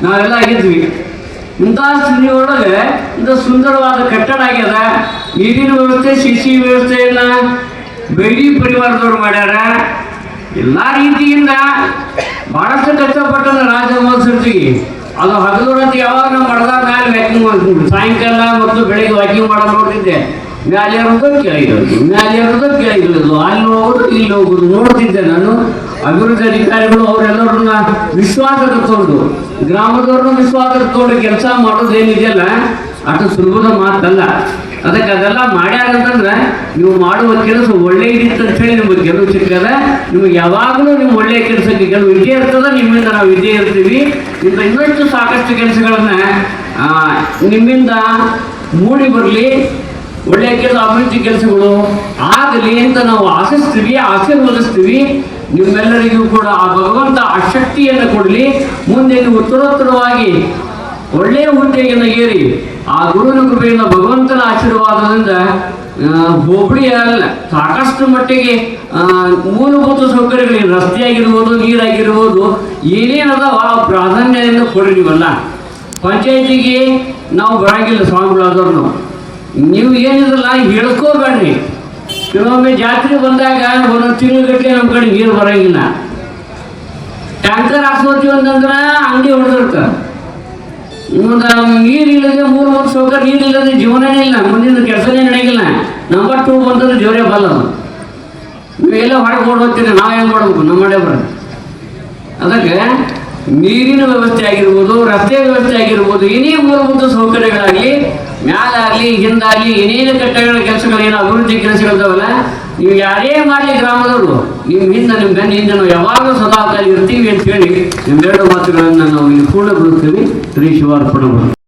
ನಾವೆಲ್ಲ ಆಗಿದ್ವಿ. ಇಂಥ ಸ್ಥಿತಿ ಒಳಗೆ ಇಂಥ ಸುಂದರವಾದ ಕಟ್ಟಡ ಆಗ್ಯದ. ನೀರಿನ ವ್ಯವಸ್ಥೆ ಸಿಸಿ ವ್ಯವಸ್ಥೆಯನ್ನು ಬೇಡಿ ಪರಿವಾರದವ್ರು ಮಾಡ್ಯಾರ. ಎಲ್ಲ ರೀತಿಯಿಂದ ಬಹಳಷ್ಟು ಕಷ್ಟಪಟ್ಟದ ರಾಜ ಮಹೋತ್ಸವತಿಗೆ ಅದು ಅಂತ ಯಾವಾಗ ನಾವು ಮಡದ ಮ್ಯಾಲೆ ವ್ಯಾಕಿಂಗ್ ಮಾಡ್ತೀವಿ. ಸಾಯಂಕಾಲ ಮತ್ತು ಬೆಳಿಗ್ಗೆ ವಾಕಿಂಗ್ ಮಾಡೋದು ನೋಡ್ತಿದ್ದೆ. ಮ್ಯಾಲೆ ಇರೋದು ಕೆಳಗಿರೋದು ಮ್ಯಾಲೆ ಇರೋದು ಕೆಳಗಿರೋದು ಅಲ್ಲಿ ಹೋಗೋದು, ಇಲ್ಲಿ ಹೋಗೋದು ನೋಡ್ತಿದ್ದೆ ನಾನು. ಅಭಿವೃದ್ಧಿ ಅಧಿಕಾರಿಗಳು ಅವರೆಲ್ಲರನ್ನ ವಿಶ್ವಾಸಕ್ಕೆ ತೊಗೊಂಡು ಗ್ರಾಮದವ್ರನ್ನ ವಿಶ್ವಾಸಕ್ಕೆ ತೊಗೊಂಡು ಕೆಲಸ ಮಾಡೋದು ಏನಿದೆಯಲ್ಲ ಅಷ್ಟು ಸುಲಭದ ಮಾತಲ್ಲ. ಅದಕ್ಕೆ ಅದೆಲ್ಲ ಮಾಡ್ಯಾರ ಅಂತಂದ್ರೆ ನೀವು ಮಾಡುವ ಕೆಲಸ ಒಳ್ಳೆಯದಿತ್ತು ಅಂತ ಹೇಳಿ ನಿಮಗೆ ಗೆಲುವು ಸಿಕ್ಕದ ನಿಮ್ಗೆ ಯಾವಾಗಲೂ ನಿಮ್ಮ ಒಳ್ಳೆಯ ಕೆಲಸಕ್ಕೆ ಗೆಲುವು ಇದ್ದೇ ಇರ್ತದ, ನಿಮ್ಮಿಂದ ನಾವು ಇದ್ದೇ ಇರ್ತೀವಿ. ಇಂಥ ಇನ್ನಷ್ಟು ಸಾಕಷ್ಟು ಕೆಲಸಗಳನ್ನ ನಿಮ್ಮಿಂದ ಮೂಡಿ ಬರಲಿ ಒಳ್ಳೆಯ ಕೆಲಸ, ಅಭಿವೃದ್ಧಿ ಕೆಲಸಗಳು ಆಗಲಿ ಅಂತ ನಾವು ಆಶಿಸ್ತೀವಿ, ಆಶೀರ್ವದಿಸ್ತೀವಿ. ನಿಮ್ಮೆಲ್ಲರಿಗೂ ಕೂಡ ಆ ಭಗವಂತ ಆ ಶಕ್ತಿಯನ್ನು ಕೊಡಲಿ. ಮುಂದೆ ನೀವು ಉತ್ತರೋತ್ತರವಾಗಿ ಒಳ್ಳೆಯ ಹುದ್ದೆಯನ್ನು ಏರಿ, ಆ ಗುರುವಿನ ಕೃಪೆಯಿಂದ ಭಗವಂತನ ಆಶೀರ್ವಾದದಿಂದ ಹೋಬಳಿ ಅಲ್ಲ, ಸಾಕಷ್ಟು ಮಟ್ಟಿಗೆ ಮೂಲಭೂತ ಸೌಕರ್ಯಗಳು ರಸ್ತೆ ಆಗಿರ್ಬೋದು ನೀರಾಗಿರ್ಬೋದು, ಏನೇನದಾವ ಆ ಪ್ರಾಧಾನ್ಯದಿಂದ ಕೊಡಿರಿವಲ್ಲ ಪಂಚಾಯತಿಗೆ ನಾವು ಬರಂಗಿಲ್ಲ, ಸ್ವಾಮಿಗಳಾದವ್ರು ನೀವು. ಏನಿದ್ರಲ್ಲ ಹೇಳ್ಕೋಬೇಡ್ರಿ. ಕೆಲವೊಮ್ಮೆ ಜಾತ್ರೆ ಬಂದಾಗ ಒಂದೊಂದು ತಿಂಗಳುಗಟ್ಟಲೆ ನಮ್ಮ ಕಡೆ ನೀರು ಬರಂಗಿಲ್ಲ. ಟ್ಯಾಂಕರ್ ಆಸ್ಪತ್ರೆ ಅಂತಂದ್ರೆ ಅಂಗಡಿ ಹೊಡೆದಿರ್ತಾರೆ. ಮುಂದೆ ನೀರಿಲ್ಲದೆ ಮೂರು ಮೂರು ಹೋಗ ನೀರಿಲ್ಲದೆ ಜೀವನನೇ ಇಲ್ಲ. ಮುಂದಿನ ಕೆಲಸನೇ ನಡೆಯಲ್ಲ ನಂಬರ್ ಟೂ ಬಂದ್ರೆ ಜೋರೇ ಬಲ್ಲ. ನೀವೆಲ್ಲ ಹೊರಗೆ ಓಡ್ ಹೋಗ್ತೀರಿ, ನಾವು ಏನು ಮಾಡಬೇಕು ನಮ್ಮ ಮನೆ ಬರ ಅದಕ್ಕೆ ನೀರಿನ ವ್ಯವಸ್ಥೆ ಆಗಿರ್ಬೋದು ರಸ್ತೆ ವ್ಯವಸ್ಥೆ ಆಗಿರ್ಬೋದು ಏನೇ ಮೂಲಭೂತ ಸೌಕರ್ಯಗಳಾಗಲಿ, ಮ್ಯಾಲಾಗಲಿ, ಹಿಂದಾಗಲಿ ಏನೇನು ಕಟ್ಟಡಗಳ ಕೆಲಸಗಳು ಏನು ಅಭಿವೃದ್ಧಿ ಕೆಲಸಗಳಿದಾವಲ್ಲ ನೀವು ಯಾರೇ ಮಾಡಿ ಗ್ರಾಮದವರು, ನಿಮ್ಮ ಹಿಂದೆ ನಿಮ್ಮ ಬೆನ್ನ ಹಿಂದೆ ನಾವು ಯಾವಾಗಲೂ ಸದಾ ಕಾಲ ಇರ್ತೀವಿ ಅಂತ ಹೇಳಿ ನಿಮ್ಮೆರಡು ಮಾತುಗಳನ್ನು ನಾವು ಇಲ್ಲಿ ಪೂರ್ಣಗೊಳಿಸ್ತೀವಿ. ಶ್ರೀ ಶಿವಾರ್ಪಣೆ